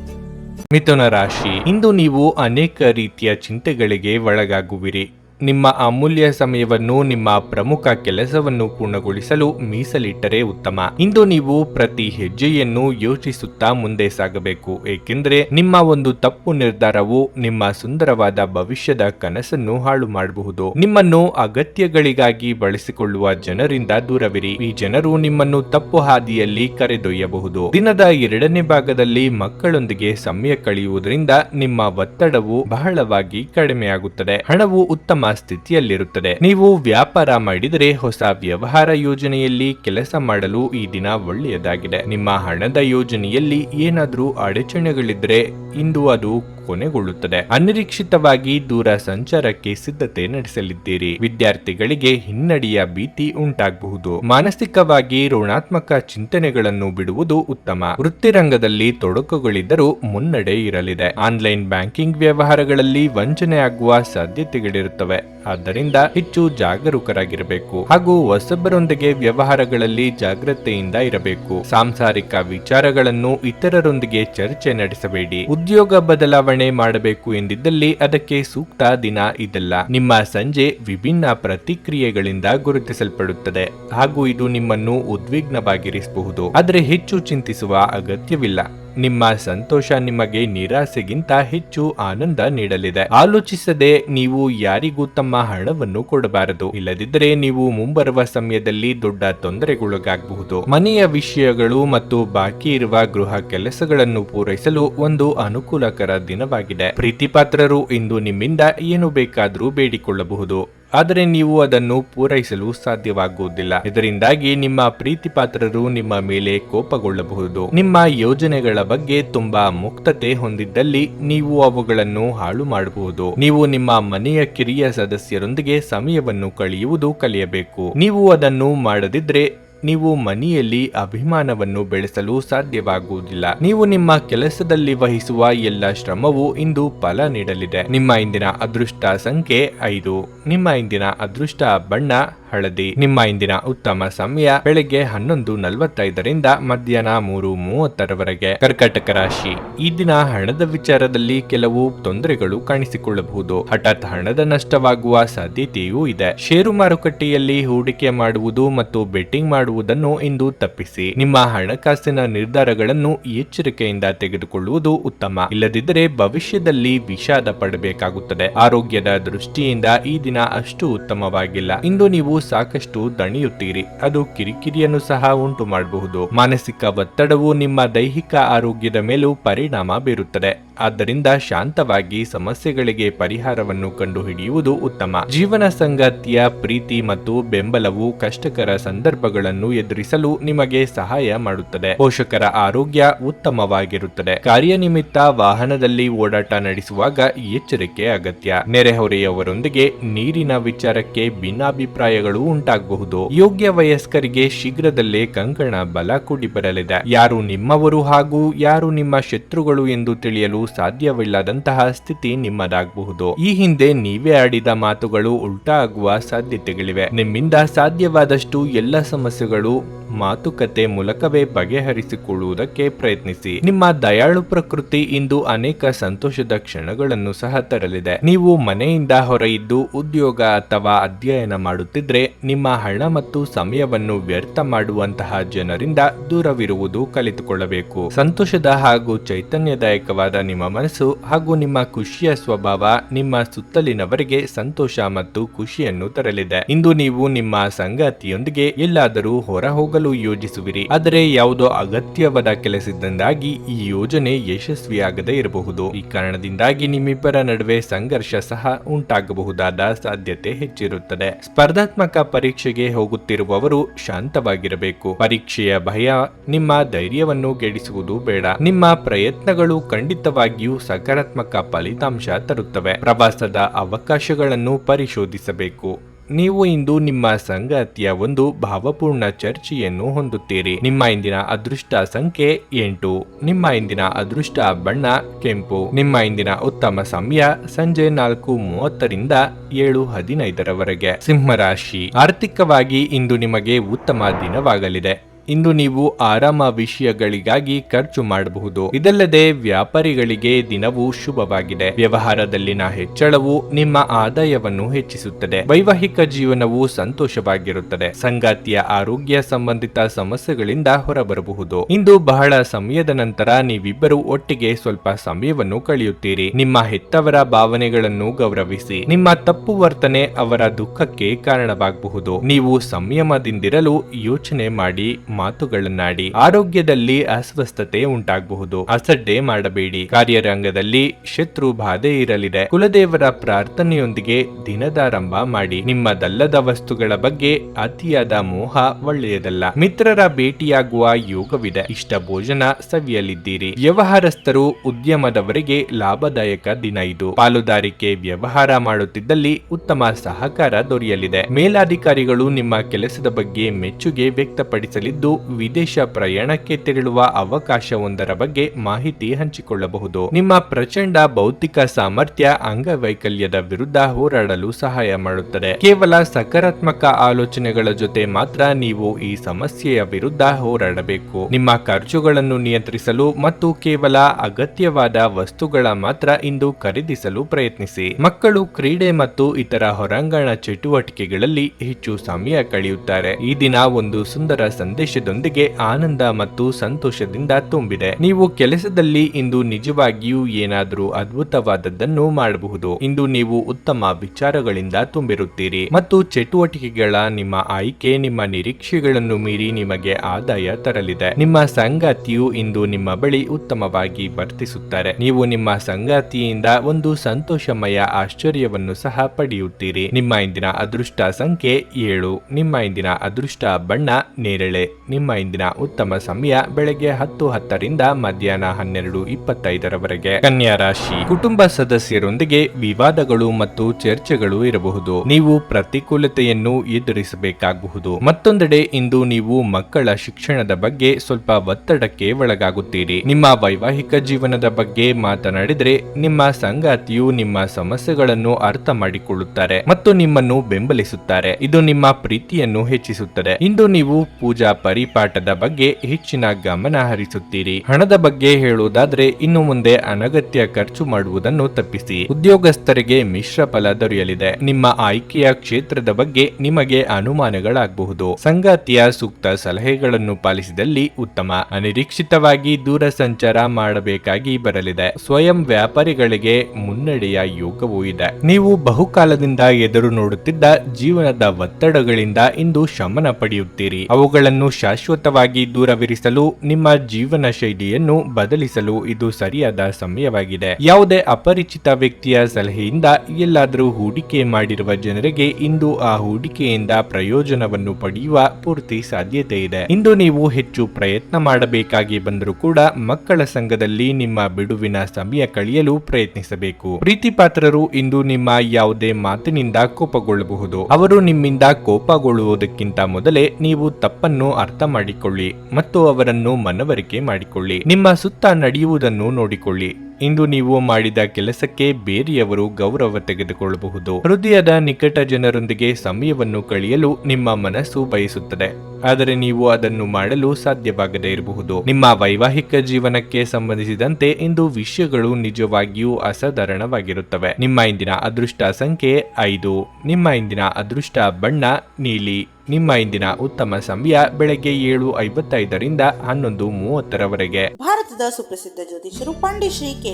ಮಿಥುನ ರಾಶಿ, ಇಂದು ನೀವು ಅನೇಕ ರೀತಿಯ ಚಿಂತೆಗಳಿಗೆ ಒಳಗಾಗುವಿರಿ. ನಿಮ್ಮ ಅಮೂಲ್ಯ ಸಮಯವನ್ನು, ನಿಮ್ಮ ಪ್ರಮುಖ ಕೆಲಸವನ್ನು ಪೂರ್ಣಗೊಳಿಸಲು ಮೀಸಲಿಟ್ಟರೆ ಉತ್ತಮ. ಇಂದು ನೀವು ಪ್ರತಿ ಹೆಜ್ಜೆಯನ್ನು ಯೋಚಿಸುತ್ತಾ ಮುಂದೆ ಸಾಗಬೇಕು. ಏಕೆಂದರೆ ನಿಮ್ಮ ಒಂದು ತಪ್ಪು ನಿರ್ಧಾರವು ನಿಮ್ಮ ಸುಂದರವಾದ ಭವಿಷ್ಯದ ಕನಸನ್ನು ಹಾಳು ಮಾಡಬಹುದು. ನಿಮ್ಮನ್ನು ಅಗತ್ಯಗಳಿಗಾಗಿ ಬಳಸಿಕೊಳ್ಳುವ ಜನರಿಂದ ದೂರವಿರಿ. ಈ ಜನರು ನಿಮ್ಮನ್ನು ತಪ್ಪು ಹಾದಿಯಲ್ಲಿ ಕರೆದೊಯ್ಯಬಹುದು. ದಿನದ ಎರಡನೇ ಭಾಗದಲ್ಲಿ ಮಕ್ಕಳೊಂದಿಗೆ ಸಮಯ ಕಳೆಯುವುದರಿಂದ ನಿಮ್ಮ ಒತ್ತಡವು ಬಹಳವಾಗಿ ಕಡಿಮೆಯಾಗುತ್ತದೆ. ಹಣವು ಉತ್ತಮ ಸ್ಥಿತಿಯಲ್ಲಿರುತ್ತದೆ. ನೀವು ವ್ಯಾಪಾರ ಮಾಡಿದರೆ ಹೊಸ ವ್ಯವಹಾರ ಯೋಜನೆಯಲ್ಲಿ ಕೆಲಸ ಮಾಡಲು ಈ ದಿನ ಒಳ್ಳೆಯದಾಗಿದೆ. ನಿಮ್ಮ ಹಣದ ಯೋಜನೆಯಲ್ಲಿ ಏನಾದರೂ ಅಡಚಣೆಗಳಿದ್ರೆ ಇಂದು ಅದು ಕೊನೆಗೊಳ್ಳುತ್ತದೆ. ಅನಿರೀಕ್ಷಿತವಾಗಿ ದೂರ ಸಂಚಾರಕ್ಕೆ ಸಿದ್ಧತೆ ನಡೆಸಲಿದ್ದೀರಿ. ವಿದ್ಯಾರ್ಥಿಗಳಿಗೆ ಹಿನ್ನಡೆಯ ಭೀತಿ ಉಂಟಾಗಬಹುದು. ಮಾನಸಿಕವಾಗಿ ಋಣಾತ್ಮಕ ಚಿಂತನೆಗಳನ್ನು ಬಿಡುವುದು ಉತ್ತಮ. ವೃತ್ತಿರಂಗದಲ್ಲಿ ತೊಡಕುಗಳಿದ್ದರೂ ಮುನ್ನಡೆ ಇರಲಿದೆ. ಆನ್ಲೈನ್ ಬ್ಯಾಂಕಿಂಗ್ ವ್ಯವಹಾರಗಳಲ್ಲಿ ವಂಚನೆ ಆಗುವ ಸಾಧ್ಯತೆಗಳಿರುತ್ತವೆ. ಆದ್ದರಿಂದ ಹೆಚ್ಚು ಜಾಗರೂಕರಾಗಿರಬೇಕು. ಹಾಗೂ ಹೊಸಬರೊಂದಿಗೆ ವ್ಯವಹಾರಗಳಲ್ಲಿ ಜಾಗ್ರತೆಯಿಂದ ಇರಬೇಕು. ಸಾಂಸಾರಿಕ ವಿಚಾರಗಳನ್ನು ಇತರರೊಂದಿಗೆ ಚರ್ಚೆ ನಡೆಸಬೇಡಿ. ಉದ್ಯೋಗ ಬದಲಾವಣೆ ಮಾಡಬೇಕು ಎಂದಿದ್ದಲ್ಲಿ ಅದಕ್ಕೆ ಸೂಕ್ತ ದಿನ ಇದಲ್ಲ. ನಿಮ್ಮ ಸಂಜೆ ವಿಭಿನ್ನ ಪ್ರತಿಕ್ರಿಯೆಗಳಿಂದ ಗುರುತಿಸಲ್ಪಡುತ್ತದೆ. ಹಾಗೂ ಇದು ನಿಮ್ಮನ್ನು ಉದ್ವಿಗ್ನವಾಗಿರಿಸಬಹುದು. ಆದರೆ ಹೆಚ್ಚು ಚಿಂತಿಸುವ ಅಗತ್ಯವಿಲ್ಲ. ನಿಮ್ಮ ಸಂತೋಷ ನಿಮಗೆ ನಿರಾಸೆಗಿಂತ ಹೆಚ್ಚು ಆನಂದ ನೀಡಲಿದೆ. ಆಲೋಚಿಸದೆ ನೀವು ಯಾರಿಗೂ ತಮ್ಮ ಹಣವನ್ನು ಕೊಡಬಾರದು. ಇಲ್ಲದಿದ್ದರೆ ನೀವು ಮುಂಬರುವ ಸಮಯದಲ್ಲಿ ದೊಡ್ಡ ತೊಂದರೆಗೊಳಗಾಗಬಹುದು. ಮನೆಯ ವಿಷಯಗಳು ಮತ್ತು ಬಾಕಿ ಇರುವ ಗೃಹ ಕೆಲಸಗಳನ್ನು ಪೂರೈಸಲು ಒಂದು ಅನುಕೂಲಕರ ದಿನವಾಗಿದೆ. ಪ್ರೀತಿಪಾತ್ರರು ಇಂದು ನಿಮ್ಮಿಂದ ಏನು ಬೇಕಾದರೂ ಬೇಡಿಕೊಳ್ಳಬಹುದು. ಆದರೆ ನೀವು ಅದನ್ನು ಪೂರೈಸಲು ಸಾಧ್ಯವಾಗುವುದಿಲ್ಲ. ಇದರಿಂದಾಗಿ ನಿಮ್ಮ ಪ್ರೀತಿಪಾತ್ರರು ನಿಮ್ಮ ಮೇಲೆ ಕೋಪಗೊಳ್ಳಬಹುದು. ನಿಮ್ಮ ಯೋಜನೆಗಳ ಬಗ್ಗೆ ತುಂಬಾ ಮುಕ್ತತೆ ಹೊಂದಿದ್ದಲ್ಲಿ ನೀವು ಅವುಗಳನ್ನು ಹಾಳು ಮಾಡಬಹುದು. ನೀವು ನಿಮ್ಮ ಮನೆಯ ಕಿರಿಯ ಸದಸ್ಯರೊಂದಿಗೆ ಸಮಯವನ್ನು ಕಳೆಯುವುದು ಕಲಿಯಬೇಕು. ನೀವು ಅದನ್ನು ಮಾಡದಿದ್ರೆ ನೀವು ಮನೆಯಲ್ಲಿ ಅಭಿಮಾನವನ್ನು ಬೆಳೆಸಲು ಸಾಧ್ಯವಾಗುವುದಿಲ್ಲ. ನೀವು ನಿಮ್ಮ ಕೆಲಸದಲ್ಲಿ ವಹಿಸುವ ಎಲ್ಲ ಶ್ರಮವು ಇಂದು ಫಲ ನೀಡಲಿದೆ. ನಿಮ್ಮ ಇಂದಿನ ಅದೃಷ್ಟ ಸಂಖ್ಯೆ ಐದು. ನಿಮ್ಮ ಇಂದಿನ ಅದೃಷ್ಟ ಬಣ್ಣ ಹಳದಿ. ನಿಮ್ಮ ಇಂದಿನ ಉತ್ತಮ ಸಮಯ ಬೆಳಗ್ಗೆ ಹನ್ನೊಂದು ನಲವತ್ತೈದರಿಂದ ಮಧ್ಯಾಹ್ನ ಮೂರು ಮೂವತ್ತರವರೆಗೆ. ಕರ್ಕಟಕ ರಾಶಿ. ಈ ದಿನ ಹಣದ ವಿಚಾರದಲ್ಲಿ ಕೆಲವು ತೊಂದರೆಗಳು ಕಾಣಿಸಿಕೊಳ್ಳಬಹುದು. ಹಠಾತ್ ಹಣದ ನಷ್ಟವಾಗುವ ಸಾಧ್ಯತೆಯೂ ಇದೆ. ಷೇರು ಮಾರುಕಟ್ಟೆಯಲ್ಲಿ ಹೂಡಿಕೆ ಮಾಡುವುದು ಮತ್ತು ಬೆಟ್ಟಿಂಗ್ ಮಾಡುವುದನ್ನು ಇಂದು ತಪ್ಪಿಸಿ. ನಿಮ್ಮ ಹಣಕಾಸಿನ ನಿರ್ಧಾರಗಳನ್ನು ಎಚ್ಚರಿಕೆಯಿಂದ ತೆಗೆದುಕೊಳ್ಳುವುದು ಉತ್ತಮ. ಇಲ್ಲದಿದ್ದರೆ ಭವಿಷ್ಯದಲ್ಲಿ ವಿಷಾದ ಪಡಬೇಕಾಗುತ್ತದೆ. ಆರೋಗ್ಯದ ದೃಷ್ಟಿಯಿಂದ ಈ ದಿನ ಅಷ್ಟು ಉತ್ತಮವಾಗಿಲ್ಲ. ಇಂದು ನೀವು ಸಾಕಷ್ಟು ದಣಿಯುತ್ತೀರಿ. ಅದು ಕಿರಿಕಿರಿಯನ್ನು ಸಹ ಉಂಟು ಮಾಡಬಹುದು. ಮಾನಸಿಕ ಒತ್ತಡವು ನಿಮ್ಮ ದೈಹಿಕ ಆರೋಗ್ಯದ ಮೇಲೂ ಪರಿಣಾಮ ಬೀರುತ್ತದೆ. ಆದ್ದರಿಂದ ಶಾಂತವಾಗಿ ಸಮಸ್ಯೆಗಳಿಗೆ ಪರಿಹಾರವನ್ನು ಕಂಡುಹಿಡಿಯುವುದು ಉತ್ತಮ. ಜೀವನ ಸಂಗಾತಿಯ ಪ್ರೀತಿ ಮತ್ತು ಬೆಂಬಲವು ಕಷ್ಟಕರ ಸಂದರ್ಭಗಳನ್ನು ಎದುರಿಸಲು ನಿಮಗೆ ಸಹಾಯ ಮಾಡುತ್ತದೆ. ಪೋಷಕರ ಆರೋಗ್ಯ ಉತ್ತಮವಾಗಿರುತ್ತದೆ. ಕಾರ್ಯನಿಮಿತ್ತ ವಾಹನದಲ್ಲಿ ಓಡಾಟ ನಡೆಸುವಾಗ ಎಚ್ಚರಿಕೆ ಅಗತ್ಯ. ನೆರೆಹೊರೆಯವರೊಂದಿಗೆ ನೀರಿನ ವಿಚಾರಕ್ಕೆ ಭಿನ್ನಾಭಿಪ್ರಾಯಗಳು ಉಂಟಾಗಬಹುದು. ಯೋಗ್ಯ ವಯಸ್ಕರಿಗೆ ಶೀಘ್ರದಲ್ಲೇ ಕಂಕಣ ಬಲ ಕೂಡಿ ಬರಲಿದೆ. ಯಾರು ನಿಮ್ಮವರು ಹಾಗೂ ಯಾರು ನಿಮ್ಮ ಶತ್ರುಗಳು ಎಂದು ತಿಳಿಯಲು ಸಾಧ್ಯವಿಲ್ಲದಂತಹ ಸ್ಥಿತಿ ನಿಮ್ಮದಾಗಬಹುದು. ಈ ಹಿಂದೆ ನೀವೇ ಆಡಿದ ಮಾತುಗಳು ಉಲ್ಟಾ ಆಗುವ ಸಾಧ್ಯತೆಗಳಿವೆ. ನಿಮ್ಮಿಂದ ಸಾಧ್ಯವಾದಷ್ಟು ಎಲ್ಲ ಸಮಸ್ಯೆಗಳು ಮಾತುಕತೆ ಮೂಲಕವೇ ಬಗೆಹರಿಸಿಕೊಳ್ಳುವುದಕ್ಕೆ ಪ್ರಯತ್ನಿಸಿ. ನಿಮ್ಮ ದಯಾಳು ಪ್ರಕೃತಿ ಇಂದು ಅನೇಕ ಸಂತೋಷದ ಕ್ಷಣಗಳನ್ನು ಸಹ ತರಲಿದೆ. ನೀವು ಮನೆಯಿಂದ ಹೊರಯಿದ್ದು ಉದ್ಯೋಗ ಅಥವಾ ಅಧ್ಯಯನ ಮಾಡುತ್ತಿದ್ರೆ ನಿಮ್ಮ ಹಣ ಮತ್ತು ಸಮಯವನ್ನು ವ್ಯರ್ಥ ಮಾಡುವಂತಹ ಜನರಿಂದ ದೂರವಿರುವುದು ಕಲಿತುಕೊಳ್ಳಬೇಕು. ಸಂತೋಷದ ಹಾಗೂ ಚೈತನ್ಯದಾಯಕವಾದ ನಿಮ್ಮ ಮನಸ್ಸು ಹಾಗೂ ನಿಮ್ಮ ಖುಷಿಯ ಸ್ವಭಾವ ನಿಮ್ಮ ಸುತ್ತಲಿನವರಿಗೆ ಸಂತೋಷ ಮತ್ತು ಖುಷಿಯನ್ನು ತರಲಿದೆ. ಇಂದು ನೀವು ನಿಮ್ಮ ಸಂಗಾತಿಯೊಂದಿಗೆ ಎಲ್ಲಾದರೂ ಹೊರ ಹೋಗಲು ಮಾಡಲು ಯೋಜಿಸುವಿರಿ ಆದರೆ ಯಾವುದೋ ಅಗತ್ಯವಾದ ಕೆಲಸದಿಂದಾಗಿ ಈ ಯೋಜನೆ ಯಶಸ್ವಿಯಾಗದೇ ಇರಬಹುದು. ಈ ಕಾರಣದಿಂದಾಗಿ ನಿಮ್ಮಿಬ್ಬರ ನಡುವೆ ಸಂಘರ್ಷ ಸಹ ಉಂಟಾಗಬಹುದಾದ ಸಾಧ್ಯತೆ ಹೆಚ್ಚಿರುತ್ತದೆ. ಸ್ಪರ್ಧಾತ್ಮಕ ಪರೀಕ್ಷೆಗೆ ಹೋಗುತ್ತಿರುವವರು ಶಾಂತವಾಗಿರಬೇಕು. ಪರೀಕ್ಷೆಯ ಭಯ ನಿಮ್ಮ ಧೈರ್ಯವನ್ನು ಗೆಡಿಸುವುದು ಬೇಡ. ನಿಮ್ಮ ಪ್ರಯತ್ನಗಳು ಖಂಡಿತವಾಗಿಯೂ ಸಕಾರಾತ್ಮಕ ಫಲಿತಾಂಶ ತರುತ್ತವೆ. ಪ್ರವಾಸದ ಅವಕಾಶಗಳನ್ನು ಪರಿಶೋಧಿಸಬೇಕು. ನೀವು ಇಂದು ನಿಮ್ಮ ಸಂಗಾತಿಯ ಒಂದು ಭಾವಪೂರ್ಣ ಚರ್ಚೆಯನ್ನು ಹೊಂದುತ್ತೀರಿ. ನಿಮ್ಮ ಇಂದಿನ ಅದೃಷ್ಟ ಸಂಖ್ಯೆ ಎಂಟು. ನಿಮ್ಮ ಇಂದಿನ ಅದೃಷ್ಟ ಬಣ್ಣ ಕೆಂಪು. ನಿಮ್ಮ ಇಂದಿನ ಉತ್ತಮ ಸಮಯ ಸಂಜೆ ನಾಲ್ಕು ಮೂವತ್ತರಿಂದ ಏಳು ಹದಿನೈದರವರೆಗೆ. ಸಿಂಹರಾಶಿ. ಆರ್ಥಿಕವಾಗಿ ಇಂದು ನಿಮಗೆ ಉತ್ತಮ ದಿನವಾಗಲಿದೆ. ಇಂದು ನೀವು ಆರಾಮ ವಿಷಯಗಳಿಗಾಗಿ ಖರ್ಚು ಮಾಡಬಹುದು. ಇದಲ್ಲದೆ ವ್ಯಾಪಾರಿಗಳಿಗೆ ದಿನವು ಶುಭವಾಗಿದೆ. ವ್ಯವಹಾರದಲ್ಲಿನ ಹೆಚ್ಚಳವು ನಿಮ್ಮ ಆದಾಯವನ್ನು ಹೆಚ್ಚಿಸುತ್ತದೆ. ವೈವಾಹಿಕ ಜೀವನವು ಸಂತೋಷವಾಗಿರುತ್ತದೆ. ಸಂಗಾತಿಯ ಆರೋಗ್ಯ ಸಂಬಂಧಿತ ಸಮಸ್ಯೆಗಳಿಂದ ಹೊರಬರಬಹುದು. ಇಂದು ಬಹಳ ಸಮಯದ ನಂತರ ನೀವಿಬ್ಬರು ಒಟ್ಟಿಗೆ ಸ್ವಲ್ಪ ಸಮಯವನ್ನು ಕಳೆಯುತ್ತೀರಿ. ನಿಮ್ಮ ಹೆತ್ತವರ ಭಾವನೆಗಳನ್ನು ಗೌರವಿಸಿ. ನಿಮ್ಮ ತಪ್ಪು ವರ್ತನೆ ಅವರ ದುಃಖಕ್ಕೆ ಕಾರಣವಾಗಬಹುದು. ನೀವು ಸಂಯಮದಿಂದಿರಲು ಯೋಚನೆ ಮಾಡಿ ಮಾತುಗಳನ್ನಾಡಿ ಆರೋಗ್ಯದಲ್ಲಿ ಅಸ್ವಸ್ಥತೆ ಉಂಟಾಗಬಹುದು. ಅಸಡ್ಡೆ ಮಾಡಬೇಡಿ. ಕಾರ್ಯರಂಗದಲ್ಲಿ ಶತ್ರು ಬಾಧೆ ಇರಲಿದೆ. ಕುಲದೇವರ ಪ್ರಾರ್ಥನೆಯೊಂದಿಗೆ ದಿನದಾರಂಭ ಮಾಡಿ. ನಿಮ್ಮದಲ್ಲದ ವಸ್ತುಗಳ ಬಗ್ಗೆ ಅತಿಯಾದ ಮೋಹ ಒಳ್ಳೆಯದಲ್ಲ. ಮಿತ್ರರ ಭೇಟಿಯಾಗುವ ಯೋಗವಿದೆ. ಇಷ್ಟ ಭೋಜನ ಸವಿಯಲಿದ್ದೀರಿ. ವ್ಯವಹಾರಸ್ಥರು ಉದ್ಯಮದವರಿಗೆ ಲಾಭದಾಯಕ ದಿನ ಇದು. ಪಾಲುದಾರಿಕೆ ವ್ಯವಹಾರ ಮಾಡುತ್ತಿದ್ದಲ್ಲಿ ಉತ್ತಮ ಸಹಕಾರ ದೊರೆಯಲಿದೆ. ಮೇಲಾಧಿಕಾರಿಗಳು ನಿಮ್ಮ ಕೆಲಸದ ಬಗ್ಗೆ ಮೆಚ್ಚುಗೆ ವ್ಯಕ್ತಪಡಿಸಲಿದ್ದು ವಿದೇಶ ಪ್ರಯಾಣಕ್ಕೆ ತೆರಳುವ ಅವಕಾಶವೊಂದರ ಬಗ್ಗೆ ಮಾಹಿತಿ ಹಂಚಿಕೊಳ್ಳಬಹುದು. ನಿಮ್ಮ ಪ್ರಚಂಡ ಭೌತಿಕ ಸಾಮರ್ಥ್ಯ ಅಂಗವೈಕಲ್ಯದ ವಿರುದ್ಧ ಹೋರಾಡಲು ಸಹಾಯ ಮಾಡುತ್ತದೆ. ಕೇವಲ ಸಕಾರಾತ್ಮಕ ಆಲೋಚನೆಗಳ ಜೊತೆ ಮಾತ್ರ ನೀವು ಈ ಸಮಸ್ಯೆಯ ವಿರುದ್ಧ ಹೋರಾಡಬೇಕು. ನಿಮ್ಮ ಖರ್ಚುಗಳನ್ನು ನಿಯಂತ್ರಿಸಲು ಮತ್ತು ಕೇವಲ ಅಗತ್ಯವಾದ ವಸ್ತುಗಳ ಮಾತ್ರ ಇಂದು ಖರೀದಿಸಲು ಪ್ರಯತ್ನಿಸಿ. ಮಕ್ಕಳು ಕ್ರೀಡೆ ಮತ್ತು ಇತರ ಹೊರಾಂಗಣ ಚಟುವಟಿಕೆಗಳಲ್ಲಿ ಹೆಚ್ಚು ಸಮಯ ಕಳೆಯುತ್ತಾರೆ. ಈ ದಿನ ಒಂದು ಸುಂದರ ಸಂದೇಶದೊಂದಿಗೆ ಆನಂದ ಮತ್ತು ಸಂತೋಷದಿಂದ ತುಂಬಿದೆ. ನೀವು ಕೆಲಸದಲ್ಲಿ ಇಂದು ನಿಜವಾಗಿಯೂ ಏನಾದರೂ ಅದ್ಭುತವಾದದ್ದನ್ನು ಮಾಡಬಹುದು. ಇಂದು ನೀವು ಉತ್ತಮ ವಿಚಾರಗಳಿಂದ ತುಂಬಿರುತ್ತೀರಿ ಮತ್ತು ಚಟುವಟಿಕೆಗಳ ನಿಮ್ಮ ಆಯ್ಕೆ, ನಿಮ್ಮ ನಿರೀಕ್ಷೆಗಳನ್ನು ಮೀರಿ ನಿಮಗೆ ಆದಾಯ ತರಲಿದೆ. ನಿಮ್ಮ ಸಂಗಾತಿಯು ಇಂದು ನಿಮ್ಮ ಬಳಿ ಉತ್ತಮವಾಗಿ ವರ್ತಿಸುತ್ತಾರೆ. ನೀವು ನಿಮ್ಮ ಸಂಗಾತಿಯಿಂದ ಒಂದು ಸಂತೋಷಮಯ ಆಶ್ಚರ್ಯವನ್ನು ಸಹ ಪಡೆಯುತ್ತೀರಿ. ನಿಮ್ಮ ಇಂದಿನ ಅದೃಷ್ಟ ಸಂಖ್ಯೆ ಏಳು. ನಿಮ್ಮ ಇಂದಿನ ಅದೃಷ್ಟ ಬಣ್ಣ ನೇರಳೆ. ನಿಮ್ಮ ಇಂದಿನ ಉತ್ತಮ ಸಮಯ ಬೆಳಗ್ಗೆ ಹತ್ತು ಹತ್ತರಿಂದ ಮಧ್ಯಾಹ್ನ ಹನ್ನೆರಡು ಇಪ್ಪತ್ತೈದರವರೆಗೆ. ಕನ್ಯಾ ರಾಶಿ. ಕುಟುಂಬ ಸದಸ್ಯರೊಂದಿಗೆ ವಿವಾದಗಳು ಮತ್ತು ಚರ್ಚೆಗಳು ಇರಬಹುದು. ನೀವು ಪ್ರತಿಕೂಲತೆಯನ್ನು ಎದುರಿಸಬೇಕಾಗಬಹುದು. ಮತ್ತೊಂದೆಡೆ ಇಂದು ನೀವು ಮಕ್ಕಳ ಶಿಕ್ಷಣದ ಬಗ್ಗೆ ಸ್ವಲ್ಪ ಒತ್ತಡಕ್ಕೆ ಒಳಗಾಗುತ್ತೀರಿ. ನಿಮ್ಮ ವೈವಾಹಿಕ ಜೀವನದ ಬಗ್ಗೆ ಮಾತನಾಡಿದರೆ ನಿಮ್ಮ ಸಂಗಾತಿಯು ನಿಮ್ಮ ಸಮಸ್ಯೆಗಳನ್ನು ಅರ್ಥ ಮಾಡಿಕೊಳ್ಳುತ್ತಾರೆ ಮತ್ತು ನಿಮ್ಮನ್ನು ಬೆಂಬಲಿಸುತ್ತಾರೆ. ಇದು ನಿಮ್ಮ ಪ್ರೀತಿಯನ್ನು ಹೆಚ್ಚಿಸುತ್ತದೆ. ಇಂದು ನೀವು ಪೂಜಾ ಪರಿಪಾಠದ ಬಗ್ಗೆ ಹೆಚ್ಚಿನ ಗಮನ ಹರಿಸುತ್ತೀರಿ. ಹಣದ ಬಗ್ಗೆ ಹೇಳುವುದಾದ್ರೆ ಇನ್ನು ಮುಂದೆ ಅನಗತ್ಯ ಖರ್ಚು ಮಾಡುವುದನ್ನು ತಪ್ಪಿಸಿ. ಉದ್ಯೋಗಸ್ಥರಿಗೆ ಮಿಶ್ರ ಫಲ ದೊರೆಯಲಿದೆ. ನಿಮ್ಮ ಆಯ್ಕೆಯ ಕ್ಷೇತ್ರದ ಬಗ್ಗೆ ನಿಮಗೆ ಅನುಮಾನಗಳಾಗಬಹುದು. ಸಂಗಾತಿಯ ಸೂಕ್ತ ಸಲಹೆಗಳನ್ನು ಪಾಲಿಸಿದಲ್ಲಿ ಉತ್ತಮ. ಅನಿರೀಕ್ಷಿತವಾಗಿ ದೂರ ಸಂಚಾರ ಮಾಡಬೇಕಾಗಿ ಬರಲಿದೆ. ಸ್ವಯಂ ವ್ಯಾಪಾರಿಗಳಿಗೆ ಮುನ್ನಡೆಯ ಯೋಗವೂ ಇದೆ. ನೀವು ಬಹುಕಾಲದಿಂದ ಎದುರು ನೋಡುತ್ತಿದ್ದ ಜೀವನದ ಒತ್ತಡಗಳಿಂದ ಇಂದು ಶಮನ ಪಡೆಯುತ್ತೀರಿ. ಅವುಗಳನ್ನು ಶಾಶ್ವತವಾಗಿ ದೂರವಿರಿಸಲು ನಿಮ್ಮ ಜೀವನ ಶೈಲಿಯನ್ನು ಬದಲಿಸಲು ಇದು ಸರಿಯಾದ ಸಮಯವಾಗಿದೆ. ಯಾವುದೇ ಅಪರಿಚಿತ ವ್ಯಕ್ತಿಯ ಸಲಹೆಯಿಂದ ಎಲ್ಲಾದರೂ ಹೂಡಿಕೆ ಮಾಡಿರುವ ಜನರಿಗೆ ಇಂದು ಆ ಹೂಡಿಕೆಯಿಂದ ಪ್ರಯೋಜನವನ್ನು ಪಡೆಯುವ ಪೂರ್ತಿ ಸಾಧ್ಯತೆ ಇದೆ. ಇಂದು ನೀವು ಹೆಚ್ಚು ಪ್ರಯತ್ನ ಮಾಡಬೇಕಾಗಿ ಬಂದರೂ ಕೂಡ ಮಕ್ಕಳ ಸಂಘದಲ್ಲಿ ನಿಮ್ಮ ಬಿಡುವಿನ ಸಮಯ ಕಳೆಯಲು ಪ್ರಯತ್ನಿಸಬೇಕು. ಪ್ರೀತಿಪಾತ್ರರು ಇಂದು ನಿಮ್ಮ ಯಾವುದೇ ಮಾತಿನಿಂದ ಕೋಪಗೊಳ್ಳಬಹುದು. ಅವರು ನಿಮ್ಮಿಂದ ಕೋಪಗೊಳ್ಳುವುದಕ್ಕಿಂತ ಮೊದಲೇ ನೀವು ತಪ್ಪನ್ನು ಅರ್ಥ ಮಾಡಿಕೊಳ್ಳಿ ಮತ್ತು ಅವರನ್ನು ಮನವರಿಕೆ ಮಾಡಿಕೊಳ್ಳಿ. ನಿಮ್ಮ ಸುತ್ತ ನಡೆಯುವುದನ್ನು ನೋಡಿಕೊಳ್ಳಿ. ಇಂದು ನೀವು ಮಾಡಿದ ಕೆಲಸಕ್ಕೆ ಬೇರೆಯವರು ಗೌರವ ತೆಗೆದುಕೊಳ್ಳಬಹುದು. ಹೃದಯದ ನಿಕಟ ಜನರೊಂದಿಗೆ ಸಮಯವನ್ನು ಕಳೆಯಲು ನಿಮ್ಮ ಮನಸ್ಸು ಬಯಸುತ್ತದೆ. ಆದರೆ ನೀವು ಅದನ್ನು ಮಾಡಲು ಸಾಧ್ಯವಾಗದೇ ಇರಬಹುದು. ನಿಮ್ಮ ವೈವಾಹಿಕ ಜೀವನಕ್ಕೆ ಸಂಬಂಧಿಸಿದಂತೆ ಇಂದು ವಿಷಯಗಳು ನಿಜವಾಗಿಯೂ ಅಸಾಧಾರಣವಾಗಿರುತ್ತವೆ. ನಿಮ್ಮ ಇಂದಿನ ಅದೃಷ್ಟ ಸಂಖ್ಯೆ ಐದು. ನಿಮ್ಮ ಇಂದಿನ ಅದೃಷ್ಟ ಬಣ್ಣ ನೀಲಿ. ನಿಮ್ಮ ಇಂದಿನ ಉತ್ತಮ ಸಮಯ ಬೆಳಗ್ಗೆ ಏಳು ಐವತ್ತೈದರಿಂದ ಹನ್ನೊಂದು ಮೂವತ್ತರವರೆಗೆ. ಭಾರತದ ಸುಪ್ರಸಿದ್ಧ ಜ್ಯೋತಿಷರು ಪಂಡಿತ್ ಶ್ರೀ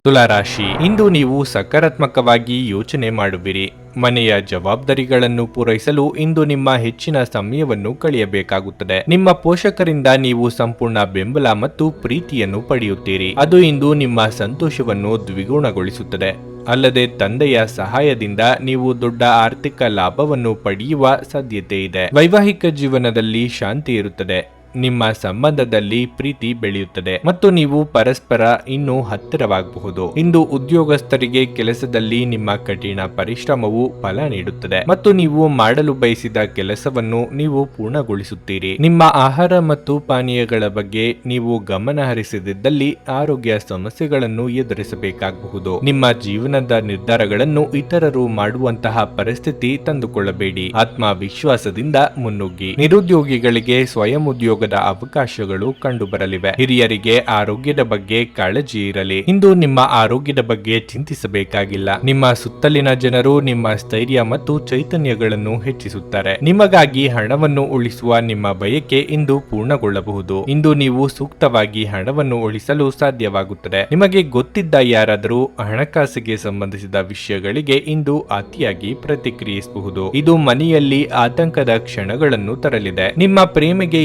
ತುಲಾರಾಶಿ, ಇಂದು ನೀವು ಸಕಾರಾತ್ಮಕವಾಗಿ ಯೋಚನೆ ಮಾಡುವಿರಿ. ಮನೆಯ ಜವಾಬ್ದಾರಿಗಳನ್ನು ಪೂರೈಸಲು ಇಂದು ನಿಮ್ಮ ಹೆಚ್ಚಿನ ಸಮಯವನ್ನು ಕಳೆಯಬೇಕಾಗುತ್ತದೆ. ನಿಮ್ಮ ಪೋಷಕರಿಂದ ನೀವು ಸಂಪೂರ್ಣ ಬೆಂಬಲ ಮತ್ತು ಪ್ರೀತಿಯನ್ನು ಪಡೆಯುತ್ತೀರಿ. ಅದು ಇಂದು ನಿಮ್ಮ ಸಂತೋಷವನ್ನು ದ್ವಿಗುಣಗೊಳಿಸುತ್ತದೆ. ಅಲ್ಲದೆ ತಂದೆಯ ಸಹಾಯದಿಂದ ನೀವು ದೊಡ್ಡ ಆರ್ಥಿಕ ಲಾಭವನ್ನು ಪಡೆಯುವ ಸಾಧ್ಯತೆ ಇದೆ. ವೈವಾಹಿಕ ಜೀವನದಲ್ಲಿ ಶಾಂತಿ ಇರುತ್ತದೆ. ನಿಮ್ಮ ಸಂಬಂಧದಲ್ಲಿ ಪ್ರೀತಿ ಬೆಳೆಯುತ್ತದೆ ಮತ್ತು ನೀವು ಪರಸ್ಪರ ಇನ್ನೂ ಹತ್ತಿರವಾಗಬಹುದು. ಇಂದು ಉದ್ಯೋಗಸ್ಥರಿಗೆ ಕೆಲಸದಲ್ಲಿ ನಿಮ್ಮ ಕಠಿಣ ಪರಿಶ್ರಮವು ಫಲ ನೀಡುತ್ತದೆ ಮತ್ತು ನೀವು ಮಾಡಲು ಬಯಸಿದ ಕೆಲಸವನ್ನು ನೀವು ಪೂರ್ಣಗೊಳಿಸುತ್ತೀರಿ. ನಿಮ್ಮ ಆಹಾರ ಮತ್ತು ಪಾನೀಯಗಳ ಬಗ್ಗೆ ನೀವು ಗಮನ ಹರಿಸದಿದ್ದಲ್ಲಿ ಆರೋಗ್ಯ ಸಮಸ್ಯೆಗಳನ್ನು ಎದುರಿಸಬೇಕಾಗಬಹುದು. ನಿಮ್ಮ ಜೀವನದ ನಿರ್ಧಾರಗಳನ್ನು ಇತರರು ಮಾಡುವಂತಹ ಪರಿಸ್ಥಿತಿ ತಂದುಕೊಳ್ಳಬೇಡಿ. ಆತ್ಮವಿಶ್ವಾಸದಿಂದ ಮುನ್ನುಗ್ಗಿ. ನಿರುದ್ಯೋಗಿಗಳಿಗೆ ಸ್ವಯಂ ಉದ್ಯೋಗದ ಅವಕಾಶಗಳು ಕಂಡುಬರಲಿವೆ. ಹಿರಿಯರಿಗೆ ಆರೋಗ್ಯದ ಬಗ್ಗೆ ಕಾಳಜಿ ಇರಲಿ. ಇಂದು ನಿಮ್ಮ ಆರೋಗ್ಯದ ಬಗ್ಗೆ ಚಿಂತಿಸಬೇಕಾಗಿಲ್ಲ. ನಿಮ್ಮ ಸುತ್ತಲಿನ ಜನರು ನಿಮ್ಮ ಸ್ಥೈರ್ಯ ಮತ್ತು ಚೈತನ್ಯಗಳನ್ನು ಹೆಚ್ಚಿಸುತ್ತಾರೆ. ನಿಮಗಾಗಿ ಹಣವನ್ನು ಉಳಿಸುವ ನಿಮ್ಮ ಬಯಕೆ ಇಂದು ಪೂರ್ಣಗೊಳ್ಳಬಹುದು. ಇಂದು ನೀವು ಸೂಕ್ತವಾಗಿ ಹಣವನ್ನು ಉಳಿಸಲು ಸಾಧ್ಯವಾಗುತ್ತದೆ. ನಿಮಗೆ ಗೊತ್ತಿದ್ದ ಯಾರಾದರೂ ಹಣಕಾಸಿಗೆ ಸಂಬಂಧಿಸಿದ ವಿಷಯಗಳಿಗೆ ಇಂದು ಅತಿಯಾಗಿ ಪ್ರತಿಕ್ರಿಯಿಸಬಹುದು. ಇದು ಮನೆಯಲ್ಲಿ ಆತಂಕದ ಕ್ಷಣಗಳನ್ನು ತರಲಿದೆ. ನಿಮ್ಮ ಪ್ರೇಮಿಗೆ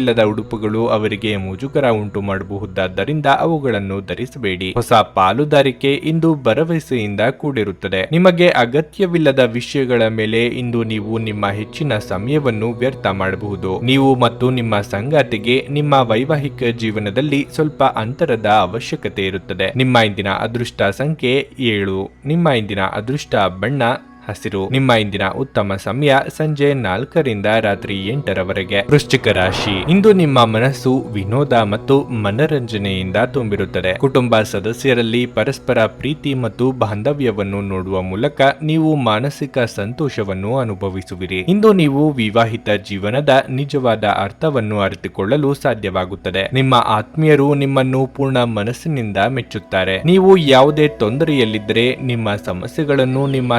ಇಷ್ಟವಿಲ್ಲದ ಉಡುಪುಗಳು ಅವರಿಗೆ ಮುಜುಗರ ಉಂಟು ಮಾಡಬಹುದಾದ್ದರಿಂದ ಅವುಗಳನ್ನು ಧರಿಸಬೇಡಿ. ಹೊಸ ಪಾಲುದಾರಿಕೆ ಇಂದು ಭರವಸೆಯಿಂದ ಕೂಡಿರುತ್ತದೆ. ನಿಮಗೆ ಅಗತ್ಯವಿಲ್ಲದ ವಿಷಯಗಳ ಮೇಲೆ ಇಂದು ನೀವು ನಿಮ್ಮ ಹೆಚ್ಚಿನ ಸಮಯವನ್ನು ವ್ಯರ್ಥ ಮಾಡಬಹುದು. ನೀವು ಮತ್ತು ನಿಮ್ಮ ಸಂಗಾತಿಗೆ ನಿಮ್ಮ ವೈವಾಹಿಕ ಜೀವನದಲ್ಲಿ ಸ್ವಲ್ಪ ಅಂತರದ ಅವಶ್ಯಕತೆ ಇರುತ್ತದೆ. ನಿಮ್ಮ ಇಂದಿನ ಅದೃಷ್ಟ ಸಂಖ್ಯೆ ಏಳು. ನಿಮ್ಮ ಇಂದಿನ ಅದೃಷ್ಟ ಬಣ್ಣ ಹಸಿರು. ನಿಮ್ಮ ಇಂದಿನ ಉತ್ತಮ ಸಮಯ ಸಂಜೆ ನಾಲ್ಕರಿಂದ ರಾತ್ರಿ ಎಂಟರವರೆಗೆ. ವೃಶ್ಚಿಕ ರಾಶಿ. ಇಂದು ನಿಮ್ಮ ಮನಸ್ಸು ವಿನೋದ ಮತ್ತು ಮನರಂಜನೆಯಿಂದ ತುಂಬಿರುತ್ತದೆ. ಕುಟುಂಬ ಸದಸ್ಯರಲ್ಲಿ ಪರಸ್ಪರ ಪ್ರೀತಿ ಮತ್ತು ಬಾಂಧವ್ಯವನ್ನು ನೋಡುವ ಮೂಲಕ ನೀವು ಮಾನಸಿಕ ಸಂತೋಷವನ್ನು ಅನುಭವಿಸುವಿರಿ. ಇಂದು ನೀವು ವಿವಾಹಿತ ಜೀವನದ ನಿಜವಾದ ಅರ್ಥವನ್ನು ಅರಿತುಕೊಳ್ಳಲು ಸಾಧ್ಯವಾಗುತ್ತದೆ. ನಿಮ್ಮ ಆತ್ಮೀಯರು ನಿಮ್ಮನ್ನು ಪೂರ್ಣ ಮನಸ್ಸಿನಿಂದ ಮೆಚ್ಚುತ್ತಾರೆ. ನೀವು ಯಾವುದೇ ತೊಂದರೆಯಲ್ಲಿದ್ದರೆ ನಿಮ್ಮ ಸಮಸ್ಯೆಗಳನ್ನು ನಿಮ್ಮ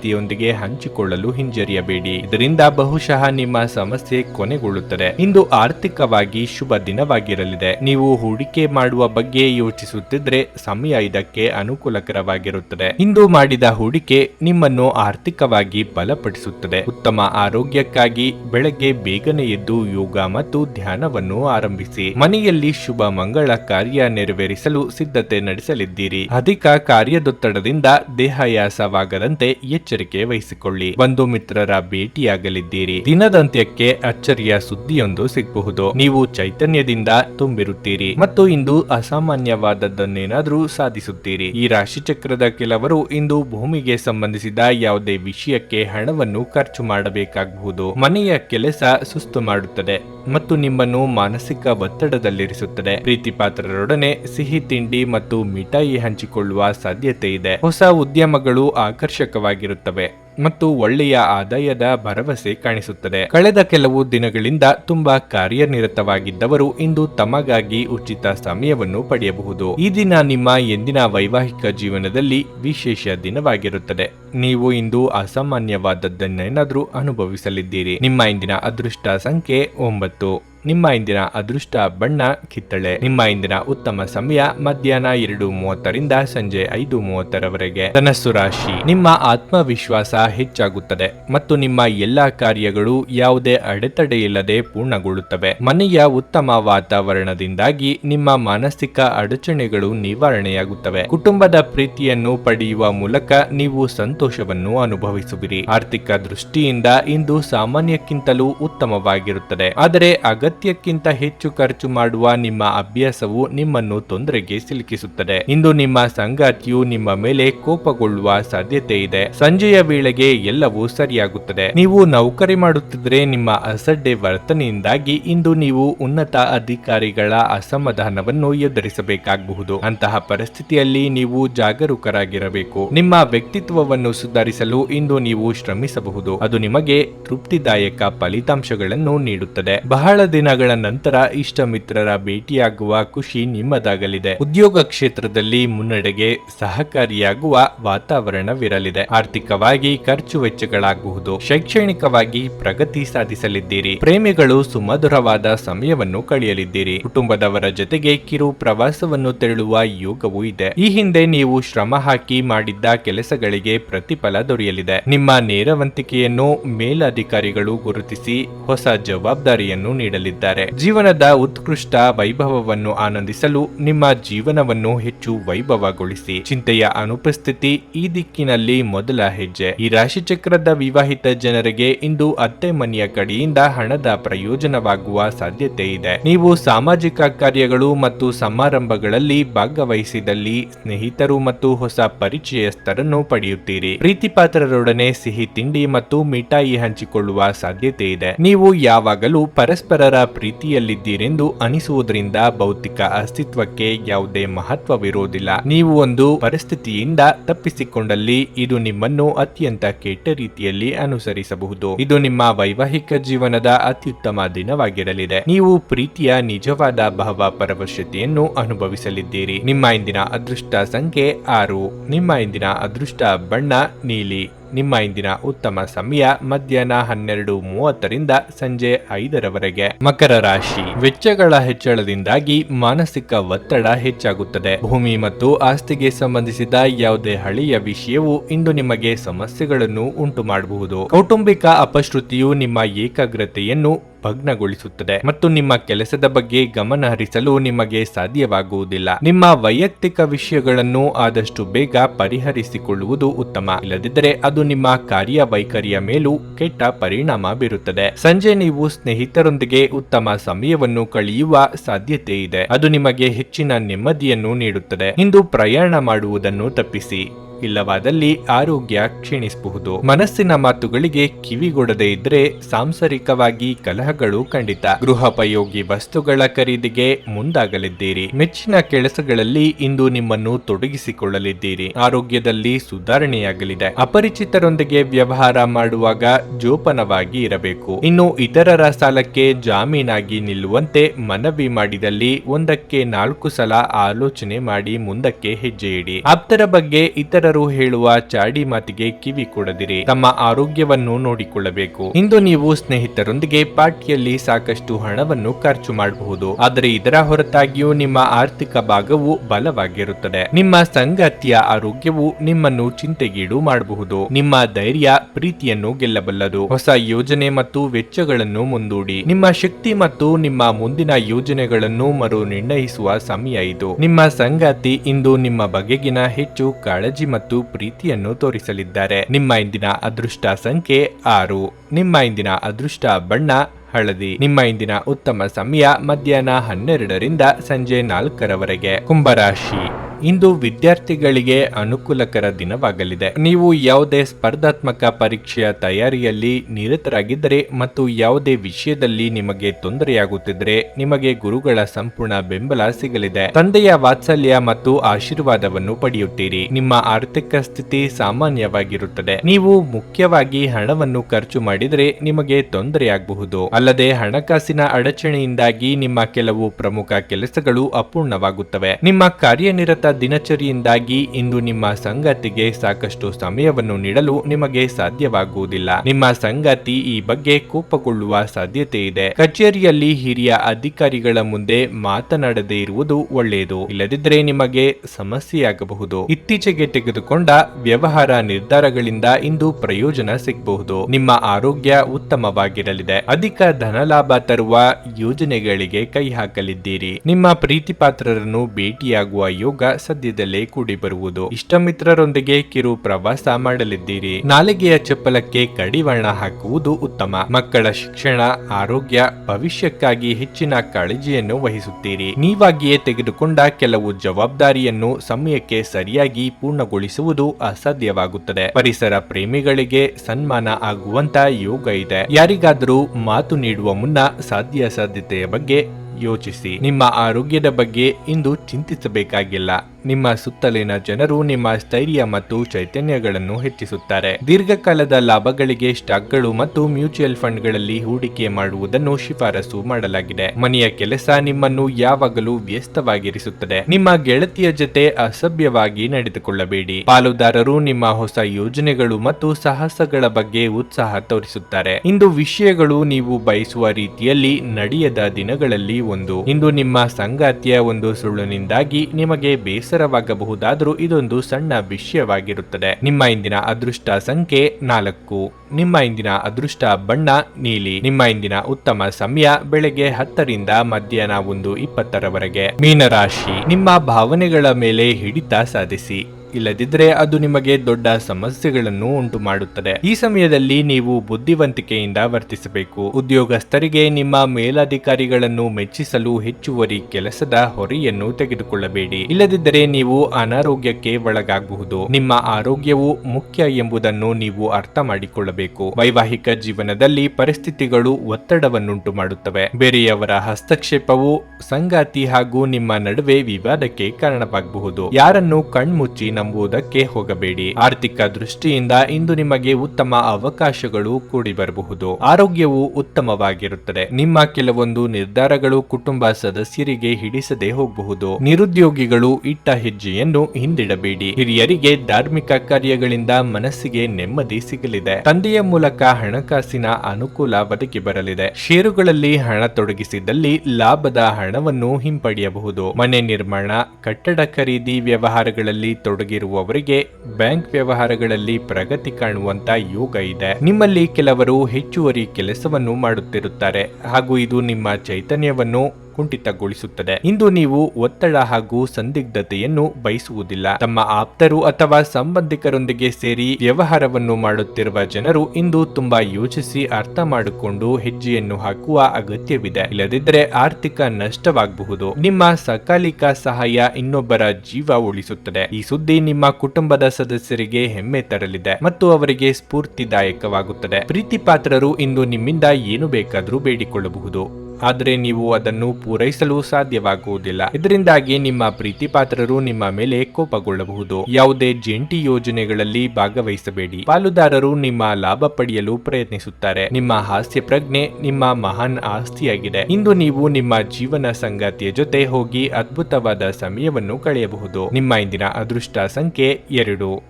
ಸಂಗಾತಿಯೊಂದಿಗೆ ಹಂಚಿಕೊಳ್ಳಲು ಹಿಂಜರಿಯಬೇಡಿ. ಇದರಿಂದ ಬಹುಶಃ ನಿಮ್ಮ ಸಮಸ್ಯೆ ಕೊನೆಗೊಳ್ಳುತ್ತದೆ. ಇಂದು ಆರ್ಥಿಕವಾಗಿ ಶುಭ ದಿನವಾಗಿರಲಿದೆ. ನೀವು ಹೂಡಿಕೆ ಮಾಡುವ ಬಗ್ಗೆ ಯೋಚಿಸುತ್ತಿದ್ರೆ ಸಮಯ ಇದಕ್ಕೆ ಅನುಕೂಲಕರವಾಗಿರುತ್ತದೆ. ಇಂದು ಮಾಡಿದ ಹೂಡಿಕೆ ನಿಮ್ಮನ್ನು ಆರ್ಥಿಕವಾಗಿ ಬಲಪಡಿಸುತ್ತದೆ. ಉತ್ತಮ ಆರೋಗ್ಯಕ್ಕಾಗಿ ಬೆಳಗ್ಗೆ ಬೇಗನೆ ಎದ್ದು ಯೋಗ ಮತ್ತು ಧ್ಯಾನವನ್ನು ಆರಂಭಿಸಿ. ಮನೆಯಲ್ಲಿ ಶುಭ ಮಂಗಳ ಕಾರ್ಯ ನೆರವೇರಿಸಲು ಸಿದ್ಧತೆ ನಡೆಸಲಿದ್ದೀರಿ. ಅಧಿಕ ಕಾರ್ಯದೊತ್ತಡದಿಂದ ದೇಹಾಯಾಸವಾಗದಂತೆ ಎಚ್ಚರಿಕೆ ವಹಿಸಿಕೊಳ್ಳಿ. ಬಂಧು ಮಿತ್ರರ ಭೇಟಿಯಾಗಲಿದ್ದೀರಿ. ದಿನದಂತ್ಯಕ್ಕೆ ಅಚ್ಚರಿಯ ಸುದ್ದಿಯೊಂದು ಸಿಗಬಹುದು. ನೀವು ಚೈತನ್ಯದಿಂದ ತುಂಬಿರುತ್ತೀರಿ ಮತ್ತು ಇಂದು ಅಸಾಮಾನ್ಯವಾದದ್ದನ್ನೇನಾದರೂ ಸಾಧಿಸುತ್ತೀರಿ. ಈ ರಾಶಿಚಕ್ರದ ಕೆಲವರು ಇಂದು ಭೂಮಿಗೆ ಸಂಬಂಧಿಸಿದ ಯಾವುದೇ ವಿಷಯಕ್ಕೆ ಹಣವನ್ನು ಖರ್ಚು ಮಾಡಬೇಕಾಗಬಹುದು. ಮನೆಯ ಕೆಲಸ ಸುಸ್ತು ಮಾಡುತ್ತದೆ. ಮತ್ತು ನಿಮ್ಮನ್ನು ಮಾನಸಿಕ ಒತ್ತಡದಲ್ಲಿರಿಸುತ್ತದೆ. ಪ್ರೀತಿಪಾತ್ರರೊಡನೆ ಸಿಹಿ ತಿಂಡಿ ಮತ್ತು ಮಿಠಾಯಿ ಹಂಚಿಕೊಳ್ಳುವ ಸಾಧ್ಯತೆ ಇದೆ ಹೊಸ ಉದ್ಯಮಗಳು ಆಕರ್ಷಕವಾಗಿರುತ್ತವೆ. ಮತ್ತು ಒಳ್ಳೆಯ ಆದಾಯದ ಭರವಸೆ ಕಾಣಿಸುತ್ತದೆ. ಕಳೆದ ಕೆಲವು ದಿನಗಳಿಂದ ತುಂಬಾ ಕಾರ್ಯನಿರತವಾಗಿದ್ದವರು ಇಂದು ತಮಗಾಗಿ ಉಚಿತ ಸಮಯವನ್ನು ಪಡೆಯಬಹುದು. ಈ ದಿನ ನಿಮ್ಮ ಎಂದಿನ ವೈವಾಹಿಕ ಜೀವನದಲ್ಲಿ ವಿಶೇಷ ದಿನವಾಗಿರುತ್ತದೆ. ನೀವು ಇಂದು ಅಸಾಮಾನ್ಯವಾದದ್ದನ್ನೇನಾದ್ರೂ ಅನುಭವಿಸಲಿದ್ದೀರಿ. ನಿಮ್ಮ ಇಂದಿನ ಅದೃಷ್ಟ ಸಂಖ್ಯೆ ಒಂಬತ್ತು. ನಿಮ್ಮ ಇಂದಿನ ಅದೃಷ್ಟ ಬಣ್ಣ ಕಿತ್ತಳೆ. ನಿಮ್ಮ ಇಂದಿನ ಉತ್ತಮ ಸಮಯ ಮಧ್ಯಾಹ್ನ ಎರಡು ಮೂವತ್ತರಿಂದ ಸಂಜೆ ಐದು ಮೂವತ್ತರವರೆಗೆ. ಧನಸ್ಸು ರಾಶಿ. ನಿಮ್ಮ ಆತ್ಮವಿಶ್ವಾಸ ಹೆಚ್ಚಾಗುತ್ತದೆ ಮತ್ತು ನಿಮ್ಮ ಎಲ್ಲಾ ಕಾರ್ಯಗಳು ಯಾವುದೇ ಅಡೆತಡೆಯಿಲ್ಲದೆ ಪೂರ್ಣಗೊಳ್ಳುತ್ತವೆ. ಮನೆಯ ಉತ್ತಮ ವಾತಾವರಣದಿಂದಾಗಿ ನಿಮ್ಮ ಮಾನಸಿಕ ಅಡಚಣೆಗಳು ನಿವಾರಣೆಯಾಗುತ್ತವೆ. ಕುಟುಂಬದ ಪ್ರೀತಿಯನ್ನು ಪಡೆಯುವ ಮೂಲಕ ನೀವು ಸಂತೋಷವನ್ನು ಅನುಭವಿಸುವಿರಿ. ಆರ್ಥಿಕ ದೃಷ್ಟಿಯಿಂದ ಇಂದು ಸಾಮಾನ್ಯಕ್ಕಿಂತಲೂ ಉತ್ತಮವಾಗಿರುತ್ತದೆ. ಆದರೆ ಅಗತ್ಯ ಅಗತ್ಯಕ್ಕಿಂತ ಹೆಚ್ಚು ಖರ್ಚು ಮಾಡುವ ನಿಮ್ಮ ಅಭ್ಯಾಸವು ನಿಮ್ಮನ್ನು ತೊಂದರೆಗೆ ಸಿಲುಕಿಸುತ್ತದೆ. ಇಂದು ನಿಮ್ಮ ಸಂಗಾತಿಯು ನಿಮ್ಮ ಮೇಲೆ ಕೋಪಗೊಳ್ಳುವ ಸಾಧ್ಯತೆ ಇದೆ. ಸಂಜೆಯ ವೇಳೆಗೆ ಎಲ್ಲವೂ ಸರಿಯಾಗುತ್ತದೆ. ನೀವು ನೌಕರಿ ಮಾಡುತ್ತಿದ್ದರೆ ನಿಮ್ಮ ಅಸಡ್ಡೆ ವರ್ತನೆಯಿಂದಾಗಿ ಇಂದು ನೀವು ಉನ್ನತ ಅಧಿಕಾರಿಗಳ ಅಸಮಾಧಾನವನ್ನು ಎದುರಿಸಬೇಕಾಗಬಹುದು. ಅಂತಹ ಪರಿಸ್ಥಿತಿಯಲ್ಲಿ ನೀವು ಜಾಗರೂಕರಾಗಿರಬೇಕು. ನಿಮ್ಮ ವ್ಯಕ್ತಿತ್ವವನ್ನು ಸುಧಾರಿಸಲು ಇಂದು ನೀವು ಶ್ರಮಿಸಬಹುದು. ಅದು ನಿಮಗೆ ತೃಪ್ತಿದಾಯಕ ಫಲಿತಾಂಶಗಳನ್ನು ನೀಡುತ್ತದೆ. ಬಹಳ ದಿನಗಳ ನಂತರ ಇಷ್ಟ ಮಿತ್ರರ ಭೇಟಿಯಾಗುವ ಖುಷಿ ನಿಮ್ಮದಾಗಲಿದೆ. ಉದ್ಯೋಗ ಕ್ಷೇತ್ರದಲ್ಲಿ ಮುನ್ನಡೆಗೆ ಸಹಕಾರಿಯಾಗುವ ವಾತಾವರಣವಿರಲಿದೆ. ಆರ್ಥಿಕವಾಗಿ ಖರ್ಚು ವೆಚ್ಚಗಳಾಗುವುದು. ಶೈಕ್ಷಣಿಕವಾಗಿ ಪ್ರಗತಿ ಸಾಧಿಸಲಿದ್ದೀರಿ. ಪ್ರೇಮಿಗಳು ಸುಮಧುರವಾದ ಸಮಯವನ್ನು ಕಳೆಯಲಿದ್ದೀರಿ. ಕುಟುಂಬದವರ ಜೊತೆಗೆ ಕಿರು ಪ್ರವಾಸವನ್ನು ತೆರಳುವ ಯೋಗವೂ ಇದೆ. ಈ ಹಿಂದೆ ನೀವು ಶ್ರಮ ಹಾಕಿ ಮಾಡಿದ್ದ ಕೆಲಸಗಳಿಗೆ ಪ್ರತಿಫಲ ದೊರೆಯಲಿದೆ. ನಿಮ್ಮ ನೇರವಂತಿಕೆಯನ್ನು ಮೇಲಧಿಕಾರಿಗಳು ಗುರುತಿಸಿ ಹೊಸ ಜವಾಬ್ದಾರಿಯನ್ನು ನೀಡಲಿದ್ದಾರೆ ಜೀವನದ ಉತ್ಕೃಷ್ಟ ವೈಭವವನ್ನು ಆನಂದಿಸಲು ನಿಮ್ಮ ಜೀವನವನ್ನು ಹೆಚ್ಚು ವೈಭವಗೊಳಿಸಿ. ಚಿಂತೆಯ ಅನುಪಸ್ಥಿತಿ ಈ ದಿಕ್ಕಿನಲ್ಲಿ ಮೊದಲ ಹೆಜ್ಜೆ. ಈ ರಾಶಿಚಕ್ರದ ವಿವಾಹಿತ ಜನರಿಗೆ ಇಂದು ಅತ್ತೆ ಮನೆಯ ಕಡೆಯಿಂದ ಹಣದ ಪ್ರಯೋಜನವಾಗುವ ಸಾಧ್ಯತೆ ಇದೆ. ನೀವು ಸಾಮಾಜಿಕ ಕಾರ್ಯಗಳು ಮತ್ತು ಸಮಾರಂಭಗಳಲ್ಲಿ ಭಾಗವಹಿಸಿದಲ್ಲಿ ಸ್ನೇಹಿತರು ಮತ್ತು ಹೊಸ ಪರಿಚಯಸ್ಥರನ್ನು ಪಡೆಯುತ್ತೀರಿ. ಪ್ರೀತಿಪಾತ್ರರೊಡನೆ ಸಿಹಿ ತಿಂಡಿ ಮತ್ತು ಮಿಠಾಯಿ ಹಂಚಿಕೊಳ್ಳುವ ಸಾಧ್ಯತೆ ಇದೆ. ನೀವು ಯಾವಾಗಲೂ ಪರಸ್ಪರರ ಪ್ರೀತಿಯಲ್ಲಿದ್ದೀರೆಂದು ಅನಿಸುವುದರಿಂದ ಭೌತಿಕ ಅಸ್ತಿತ್ವಕ್ಕೆ ಯಾವುದೇ ಮಹತ್ವವಿರುವುದಿಲ್ಲ. ನೀವು ಒಂದು ಪರಿಸ್ಥಿತಿಯಿಂದ ತಪ್ಪಿಸಿಕೊಂಡಲ್ಲಿ ಇದು ನಿಮ್ಮನ್ನು ಅತ್ಯಂತ ಕೆಟ್ಟ ರೀತಿಯಲ್ಲಿ ಅನುಸರಿಸಬಹುದು. ಇದು ನಿಮ್ಮ ವೈವಾಹಿಕ ಜೀವನದ ಅತ್ಯುತ್ತಮ ದಿನವಾಗಿರಲಿದೆ. ನೀವು ಪ್ರೀತಿಯ ನಿಜವಾದ ಭಾವ ಪರವಶ್ಯತೆಯನ್ನು ಅನುಭವಿಸಲಿದ್ದೀರಿ. ನಿಮ್ಮ ಇಂದಿನ ಅದೃಷ್ಟ ಸಂಖ್ಯೆ ಆರು. ನಿಮ್ಮ ಇಂದಿನ ಅದೃಷ್ಟ ಬಣ್ಣ ನೀಲಿ. ನಿಮ್ಮ ಇಂದಿನ ಉತ್ತಮ ಸಮಯ ಮಧ್ಯಾಹ್ನ ಹನ್ನೆರಡು ಮೂವತ್ತರಿಂದ ಸಂಜೆ ಐದರವರೆಗೆ. ಮಕರ ರಾಶಿ. ವೆಚ್ಚಗಳ ಹೆಚ್ಚಳದಿಂದಾಗಿ ಮಾನಸಿಕ ಒತ್ತಡ ಹೆಚ್ಚಾಗುತ್ತದೆ. ಭೂಮಿ ಮತ್ತು ಆಸ್ತಿಗೆ ಸಂಬಂಧಿಸಿದ ಯಾವುದೇ ಹಳೆಯ ವಿಷಯವು ಇಂದು ನಿಮಗೆ ಸಮಸ್ಯೆಗಳನ್ನು ಉಂಟು ಮಾಡಬಹುದು ಕೌಟುಂಬಿಕ ಅಪಶ್ರುತಿಯು ನಿಮ್ಮ ಏಕಾಗ್ರತೆಯನ್ನು ಭಗ್ನಗೊಳಿಸುತ್ತದೆ ಮತ್ತು ನಿಮ್ಮ ಕೆಲಸದ ಬಗ್ಗೆ ಗಮನ ಹರಿಸಲು ನಿಮಗೆ ಸಾಧ್ಯವಾಗುವುದಿಲ್ಲ. ನಿಮ್ಮ ವೈಯಕ್ತಿಕ ವಿಷಯಗಳನ್ನು ಆದಷ್ಟು ಬೇಗ ಪರಿಹರಿಸಿಕೊಳ್ಳುವುದು ಉತ್ತಮ. ಇಲ್ಲದಿದ್ದರೆ ಅದು ನಿಮ್ಮ ಕಾರ್ಯ ವೈಖರಿಯ ಮೇಲೂ ಕೆಟ್ಟ ಪರಿಣಾಮ ಬೀರುತ್ತದೆ. ಸಂಜೆ ನೀವು ಸ್ನೇಹಿತರೊಂದಿಗೆ ಉತ್ತಮ ಸಮಯವನ್ನು ಕಳೆಯುವ ಸಾಧ್ಯತೆ ಇದೆ. ಅದು ನಿಮಗೆ ಹೆಚ್ಚಿನ ನೆಮ್ಮದಿಯನ್ನು ನೀಡುತ್ತದೆ. ಇಂದು ಪ್ರಯಾಣ ಮಾಡುವುದನ್ನು ತಪ್ಪಿಸಿ. ಇಲ್ಲವಾದಲ್ಲಿ ಆರೋಗ್ಯ ಕ್ಷೀಣಿಸಬಹುದು. ಮನಸ್ಸಿನ ಮಾತುಗಳಿಗೆ ಕಿವಿಗೊಡದೆ ಇದ್ರೆ ಸಾಂಸಾರಿಕವಾಗಿ ಕಲಹಗಳು ಖಂಡಿತ. ಗೃಹೋಪಯೋಗಿ ವಸ್ತುಗಳ ಖರೀದಿಗೆ ಮುಂದಾಗಲಿದ್ದೀರಿ. ಮೆಚ್ಚಿನ ಕೆಲಸಗಳಲ್ಲಿ ಇಂದು ನಿಮ್ಮನ್ನು ತೊಡಗಿಸಿಕೊಳ್ಳಲಿದ್ದೀರಿ. ಆರೋಗ್ಯದಲ್ಲಿ ಸುಧಾರಣೆಯಾಗಲಿದೆ. ಅಪರಿಚಿತರೊಂದಿಗೆ ವ್ಯವಹಾರ ಮಾಡುವಾಗ ಜೋಪನವಾಗಿ ಇರಬೇಕು. ಇನ್ನು ಇತರರ ಸಾಲಕ್ಕೆ ಜಾಮೀನಾಗಿ ನಿಲ್ಲುವಂತೆ ಮನವಿ ಮಾಡಿದಲ್ಲಿ ಒಂದಕ್ಕೆ ನಾಲ್ಕು ಸಲ ಆಲೋಚನೆ ಮಾಡಿ ಮುಂದಕ್ಕೆ ಹೆಜ್ಜೆ ಇಡಿ. ಆಪ್ತರ ಬಗ್ಗೆ ಇತರರು ಹೇಳುವ ಚಾಡಿ ಮಾತಿಗೆ ಕಿವಿ ಕೊಡದಿರಿ. ತಮ್ಮ ಆರೋಗ್ಯವನ್ನು ನೋಡಿಕೊಳ್ಳಬೇಕು. ಇಂದು ನೀವು ಸ್ನೇಹಿತರೊಂದಿಗೆ ಪಾರ್ಟಿಯಲ್ಲಿ ಸಾಕಷ್ಟು ಹಣವನ್ನು ಖರ್ಚು ಮಾಡಬಹುದು. ಆದರೆ ಇದರ ಹೊರತಾಗಿಯೂ ನಿಮ್ಮ ಆರ್ಥಿಕ ಭಾಗವು ಬಲವಾಗಿರುತ್ತದೆ. ನಿಮ್ಮ ಸಂಗಾತಿಯ ಆರೋಗ್ಯವು ನಿಮ್ಮನ್ನು ಚಿಂತೆಗೀಡು ಮಾಡಬಹುದು. ನಿಮ್ಮ ಧೈರ್ಯ ಪ್ರೀತಿಯನ್ನು ಗೆಲ್ಲಬಲ್ಲದು. ಹೊಸ ಯೋಜನೆ ಮತ್ತು ವೆಚ್ಚಗಳನ್ನು ಮುಂದೂಡಿ. ನಿಮ್ಮ ಶಕ್ತಿ ಮತ್ತು ನಿಮ್ಮ ಮುಂದಿನ ಯೋಜನೆಗಳನ್ನು ಮರು ನಿರ್ಣಯಿಸುವ ಸಮಯ ಇದು. ನಿಮ್ಮ ಸಂಗಾತಿ ಇಂದು ನಿಮ್ಮ ಬಗೆಗಿನ ಹೆಚ್ಚು ಕಾಳಜಿ ಮತ್ತು ಪ್ರೀತಿಯನ್ನು ತೋರಿಸಲಿದ್ದಾರೆ. ನಿಮ್ಮ ಇಂದಿನ ಅದೃಷ್ಟ ಸಂಖ್ಯೆ ಆರು. ನಿಮ್ಮ ಇಂದಿನ ಅದೃಷ್ಟ ಬಣ್ಣ ಹಳದಿ. ನಿಮ್ಮ ಇಂದಿನ ಉತ್ತಮ ಸಮಯ ಮಧ್ಯಾಹ್ನ ಹನ್ನೆರಡರಿಂದ ಸಂಜೆ ನಾಲ್ಕರವರೆಗೆ. ಕುಂಭರಾಶಿ ಇಂದು ವಿದ್ಯಾರ್ಥಿಗಳಿಗೆ ಅನುಕೂಲಕರ ದಿನವಾಗಲಿದೆ. ನೀವು ಯಾವುದೇ ಸ್ಪರ್ಧಾತ್ಮಕ ಪರೀಕ್ಷೆಯ ತಯಾರಿಯಲ್ಲಿ ನಿರತರಾಗಿದ್ದರೆ ಮತ್ತು ಯಾವುದೇ ವಿಷಯದಲ್ಲಿ ನಿಮಗೆ ತೊಂದರೆಯಾಗುತ್ತಿದ್ದರೆ ನಿಮಗೆ ಗುರುಗಳ ಸಂಪೂರ್ಣ ಬೆಂಬಲ ಸಿಗಲಿದೆ. ತಂದೆಯ ವಾತ್ಸಲ್ಯ ಮತ್ತು ಆಶೀರ್ವಾದವನ್ನು ಪಡೆಯುತ್ತೀರಿ. ನಿಮ್ಮ ಆರ್ಥಿಕ ಸ್ಥಿತಿ ಸಾಮಾನ್ಯವಾಗಿರುತ್ತದೆ. ನೀವು ಮುಖ್ಯವಾಗಿ ಹಣವನ್ನು ಖರ್ಚು ಮಾಡಿದರೆ ನಿಮಗೆ ತೊಂದರೆಯಾಗಬಹುದು. ಅಲ್ಲದೆ ಹಣಕಾಸಿನ ಅಡಚಣೆಯಿಂದಾಗಿ ನಿಮ್ಮ ಕೆಲವು ಪ್ರಮುಖ ಕೆಲಸಗಳು ಅಪೂರ್ಣವಾಗುತ್ತವೆ. ನಿಮ್ಮ ಕಾರ್ಯನಿರತ ದಿನಚರಿಯಿಂದಾಗಿ ಇಂದು ನಿಮ್ಮ ಸಂಗಾತಿಗೆ ಸಾಕಷ್ಟು ಸಮಯವನ್ನು ನೀಡಲು ನಿಮಗೆ ಸಾಧ್ಯವಾಗುವುದಿಲ್ಲ. ನಿಮ್ಮ ಸಂಗಾತಿ ಈ ಬಗ್ಗೆ ಕೋಪಗೊಳ್ಳುವ ಸಾಧ್ಯತೆ ಇದೆ. ಕಚೇರಿಯಲ್ಲಿ ಹಿರಿಯ ಅಧಿಕಾರಿಗಳ ಮುಂದೆ ಮಾತನಾಡದೇ ಇರುವುದು ಒಳ್ಳೆಯದು. ಇಲ್ಲದಿದ್ದರೆ ನಿಮಗೆ ಸಮಸ್ಯೆಯಾಗಬಹುದು. ಇತ್ತೀಚೆಗೆ ತೆಗೆದುಕೊಂಡ ವ್ಯವಹಾರ ನಿರ್ಧಾರಗಳಿಂದ ಇಂದು ಪ್ರಯೋಜನ ಸಿಗಬಹುದು. ನಿಮ್ಮ ಆರೋಗ್ಯ ಉತ್ತಮವಾಗಿರಲಿದೆ. ಅಧಿಕ ಧನಲಾಭ ತರುವ ಯೋಜನೆಗಳಿಗೆ ಕೈ ಹಾಕಲಿದ್ದೀರಿ. ನಿಮ್ಮ ಪ್ರೀತಿಪಾತ್ರರನ್ನು ಭೇಟಿಯಾಗುವ ಯೋಗ ಸದ್ಯದಲ್ಲೇ ಕೂಡಿ ಬರುವುದು. ಇಷ್ಟ ಮಿತ್ರರೊಂದಿಗೆ ಕಿರು ಪ್ರವಾಸ ಮಾಡಲಿದ್ದೀರಿ. ನಾಲಿಗೆಯ ಚಪ್ಪಲಕ್ಕೆ ಕಡಿವಾಣ ಹಾಕುವುದು ಉತ್ತಮ. ಮಕ್ಕಳ ಶಿಕ್ಷಣ, ಆರೋಗ್ಯ, ಭವಿಷ್ಯಕ್ಕಾಗಿ ಹೆಚ್ಚಿನ ಕಾಳಜಿಯನ್ನು ವಹಿಸುತ್ತೀರಿ. ನೀವಾಗಿಯೇ ತೆಗೆದುಕೊಂಡ ಕೆಲವು ಜವಾಬ್ದಾರಿಯನ್ನು ಸಮಯಕ್ಕೆ ಸರಿಯಾಗಿ ಪೂರ್ಣಗೊಳಿಸುವುದು ಅಸಾಧ್ಯವಾಗುತ್ತದೆ. ಪರಿಸರ ಪ್ರೇಮಿಗಳಿಗೆ ಸನ್ಮಾನ ಆಗುವಂತ ಯೋಗ ಇದೆ. ಯಾರಿಗಾದರೂ ಮಾತು ನೀಡುವ ಮುನ್ನ ಸಾಧ್ಯ ಸಾಧ್ಯತೆಯ ಬಗ್ಗೆ ಯೋಚಿಸಿ. ನಿಮ್ಮ ಆರೋಗ್ಯದ ಬಗ್ಗೆ ಇಂದು ಚಿಂತಿಸಬೇಕಾಗಿಲ್ಲ. ನಿಮ್ಮ ಸುತ್ತಲಿನ ಜನರು ನಿಮ್ಮ ಸ್ಥೈರ್ಯ ಮತ್ತು ಚೈತನ್ಯಗಳನ್ನು ಹೆಚ್ಚಿಸುತ್ತಾರೆ. ದೀರ್ಘಕಾಲದ ಲಾಭಗಳಿಗೆ ಸ್ಟಾಕ್ಗಳು ಮತ್ತು ಮ್ಯೂಚುವಲ್ ಫಂಡ್ಗಳಲ್ಲಿ ಹೂಡಿಕೆ ಮಾಡುವುದನ್ನು ಶಿಫಾರಸು ಮಾಡಲಾಗಿದೆ. ಮನೆಯ ಕೆಲಸ ನಿಮ್ಮನ್ನು ಯಾವಾಗಲೂ ವ್ಯಸ್ತವಾಗಿರಿಸುತ್ತದೆ. ನಿಮ್ಮ ಗೆಳತಿಯ ಜೊತೆ ಅಸಭ್ಯವಾಗಿ ನಡೆದುಕೊಳ್ಳಬೇಡಿ. ಪಾಲುದಾರರು ನಿಮ್ಮ ಹೊಸ ಯೋಜನೆಗಳು ಮತ್ತು ಸಾಹಸಗಳ ಬಗ್ಗೆ ಉತ್ಸಾಹ ತೋರಿಸುತ್ತಾರೆ. ಇಂದು ವಿಷಯಗಳು ನೀವು ಬಯಸುವ ರೀತಿಯಲ್ಲಿ ನಡೆಯದ ದಿನಗಳಲ್ಲಿ ಒಂದು. ಇಂದು ನಿಮ್ಮ ಸಂಗಾತಿಯ ಒಂದು ಸುಳ್ಳಿನಿಂದಾಗಿ ನಿಮಗೆ ಬೇಸರವಾಗಬಹುದಾದರೂ ಇದೊಂದು ಸಣ್ಣ ವಿಷಯವಾಗಿರುತ್ತದೆ. ನಿಮ್ಮ ಇಂದಿನ ಅದೃಷ್ಟ ಸಂಖ್ಯೆ ನಾಲ್ಕು. ನಿಮ್ಮ ಇಂದಿನ ಅದೃಷ್ಟ ಬಣ್ಣ ನೀಲಿ. ನಿಮ್ಮ ಇಂದಿನ ಉತ್ತಮ ಸಮಯ ಬೆಳಗ್ಗೆ ಹತ್ತರಿಂದ ಮಧ್ಯಾಹ್ನ ಒಂದು ಇಪ್ಪತ್ತರವರೆಗೆ. ಮೀನರಾಶಿ. ನಿಮ್ಮ ಭಾವನೆಗಳ ಮೇಲೆ ಹಿಡಿತ ಸಾಧಿಸಿ. ಇಲ್ಲದಿದ್ದರೆ ಅದು ನಿಮಗೆ ದೊಡ್ಡ ಸಮಸ್ಯೆಗಳನ್ನು ಉಂಟು ಮಾಡುತ್ತದೆ ಈ ಸಮಯದಲ್ಲಿ ನೀವು ಬುದ್ಧಿವಂತಿಕೆಯಿಂದ ವರ್ತಿಸಬೇಕು. ಉದ್ಯೋಗಸ್ಥರಿಗೆ ನಿಮ್ಮ ಮೇಲಾಧಿಕಾರಿಗಳನ್ನು ಮೆಚ್ಚಿಸಲು ಹೆಚ್ಚುವರಿ ಕೆಲಸದ ಹೊರೆಯನ್ನು ತೆಗೆದುಕೊಳ್ಳಬೇಡಿ. ಇಲ್ಲದಿದ್ದರೆ ನೀವು ಅನಾರೋಗ್ಯಕ್ಕೆ ಒಳಗಾಗಬಹುದು. ನಿಮ್ಮ ಆರೋಗ್ಯವು ಮುಖ್ಯ ಎಂಬುದನ್ನು ನೀವು ಅರ್ಥ ಮಾಡಿಕೊಳ್ಳಬೇಕು. ವೈವಾಹಿಕ ಜೀವನದಲ್ಲಿ ಪರಿಸ್ಥಿತಿಗಳು ಒತ್ತಡವನ್ನುಂಟು ಮಾಡುತ್ತವೆ ಬೇರೆಯವರ ಹಸ್ತಕ್ಷೇಪವು ಸಂಗಾತಿ ಹಾಗೂ ನಿಮ್ಮ ನಡುವೆ ವಿವಾದಕ್ಕೆ ಕಾರಣವಾಗಬಹುದು. ಯಾರನ್ನು ಕಣ್ಮುಚ್ಚಿ ನಂಬುವುದಕ್ಕೆ ಹೋಗಬೇಡಿ. ಆರ್ಥಿಕ ದೃಷ್ಟಿಯಿಂದ ಇಂದು ನಿಮಗೆ ಉತ್ತಮ ಅವಕಾಶಗಳು ಕೂಡಿ ಬರಬಹುದು. ಆರೋಗ್ಯವು ಉತ್ತಮವಾಗಿರುತ್ತದೆ. ನಿಮ್ಮ ಕೆಲವೊಂದು ನಿರ್ಧಾರಗಳು ಕುಟುಂಬ ಸದಸ್ಯರಿಗೆ ಹಿಡಿಸದೆ ಹೋಗಬಹುದು. ನಿರುದ್ಯೋಗಿಗಳು ಇಟ್ಟ ಹೆಜ್ಜೆಯನ್ನು ಹಿಂದಿಡಬೇಡಿ. ಹಿರಿಯರಿಗೆ ಧಾರ್ಮಿಕ ಕಾರ್ಯಗಳಿಂದ ಮನಸ್ಸಿಗೆ ನೆಮ್ಮದಿ ಸಿಗಲಿದೆ. ತಂದೆಯ ಮೂಲಕ ಹಣಕಾಸಿನ ಅನುಕೂಲ ಒದಗಿ ಬರಲಿದೆ. ಷೇರುಗಳಲ್ಲಿ ಹಣ ತೊಡಗಿಸಿದಲ್ಲಿ ಲಾಭದ ಹಣವನ್ನು ಹಿಂಪಡೆಯಬಹುದು. ಮನೆ ನಿರ್ಮಾಣ, ಕಟ್ಟಡ ಖರೀದಿ ವ್ಯವಹಾರಗಳಲ್ಲಿ ತೊಡಗಿರುವವರಿಗೆ ಬ್ಯಾಂಕ್ ವ್ಯವಹಾರಗಳಲ್ಲಿ ಪ್ರಗತಿ ಕಾಣುವಂತ ಯೋಗ ಇದೆ. ನಿಮ್ಮಲ್ಲಿ ಕೆಲವರು ಹೆಚ್ಚುವರಿ ಕೆಲಸವನ್ನು ಮಾಡುತ್ತಿರುತ್ತಾರೆ. ಹಾಗೂ ಇದು ನಿಮ್ಮ ಚೈತನ್ಯವನ್ನು ಕುಂಠಿತಗೊಳಿಸುತ್ತದೆ. ಇಂದು ನೀವು ಒತ್ತಡ ಹಾಗೂ ಸಂದಿಗ್ಧತೆಯನ್ನು ಬಯಸುವುದಿಲ್ಲ. ತಮ್ಮ ಆಪ್ತರು ಅಥವಾ ಸಂಬಂಧಿಕರೊಂದಿಗೆ ಸೇರಿ ವ್ಯವಹಾರವನ್ನು ಮಾಡುತ್ತಿರುವ ಜನರು ಇಂದು ತುಂಬಾ ಯೋಚಿಸಿ ಅರ್ಥ ಮಾಡಿಕೊಂಡು ಹೆಜ್ಜೆಯನ್ನು ಹಾಕುವ ಅಗತ್ಯವಿದೆ. ಇಲ್ಲದಿದ್ದರೆ ಆರ್ಥಿಕ ನಷ್ಟವಾಗಬಹುದು. ನಿಮ್ಮ ಸಕಾಲಿಕ ಸಹಾಯ ಇನ್ನೊಬ್ಬರ ಜೀವ ಉಳಿಸುತ್ತದೆ. ಈ ಸುದ್ದಿ ನಿಮ್ಮ ಕುಟುಂಬದ ಸದಸ್ಯರಿಗೆ ಹೆಮ್ಮೆ ತರಲಿದೆ ಮತ್ತು ಅವರಿಗೆ ಸ್ಫೂರ್ತಿದಾಯಕವಾಗುತ್ತದೆ. ಪ್ರೀತಿ ಪಾತ್ರರು ಇಂದು ನಿಮ್ಮಿಂದ ಏನು ಬೇಕಾದರೂ ಬೇಡಿಕೊಳ್ಳಬಹುದು. ಆದರೆ ನೀವು ಅದನ್ನು ಪೂರೈಸಲು ಸಾಧ್ಯವಾಗುವುದಿಲ್ಲ. ಇದರಿಂದಾಗಿ ನಿಮ್ಮ ಪ್ರೀತಿ ಪಾತ್ರರು ನಿಮ್ಮ ಮೇಲೆ ಕೋಪಗೊಳ್ಳಬಹುದು. ಯಾವುದೇ ಜಂಟಿ ಯೋಜನೆಗಳಲ್ಲಿ ಭಾಗವಹಿಸಬೇಡಿ. ಪಾಲುದಾರರು ನಿಮ್ಮ ಲಾಭ ಪಡೆಯಲು ಪ್ರಯತ್ನಿಸುತ್ತಾರೆ. ನಿಮ್ಮ ಹಾಸ್ಯ ಪ್ರಜ್ಞೆ ನಿಮ್ಮ ಮಹಾನ್ ಆಸ್ತಿಯಾಗಿದೆ. ಇಂದು ನೀವು ನಿಮ್ಮ ಜೀವನ ಸಂಗಾತಿಯ ಜೊತೆ ಹೋಗಿ ಅದ್ಭುತವಾದ ಸಮಯವನ್ನು ಕಳೆಯಬಹುದು. ನಿಮ್ಮ ಇಂದಿನ ಅದೃಷ್ಟ ಸಂಖ್ಯೆ ಎರಡು.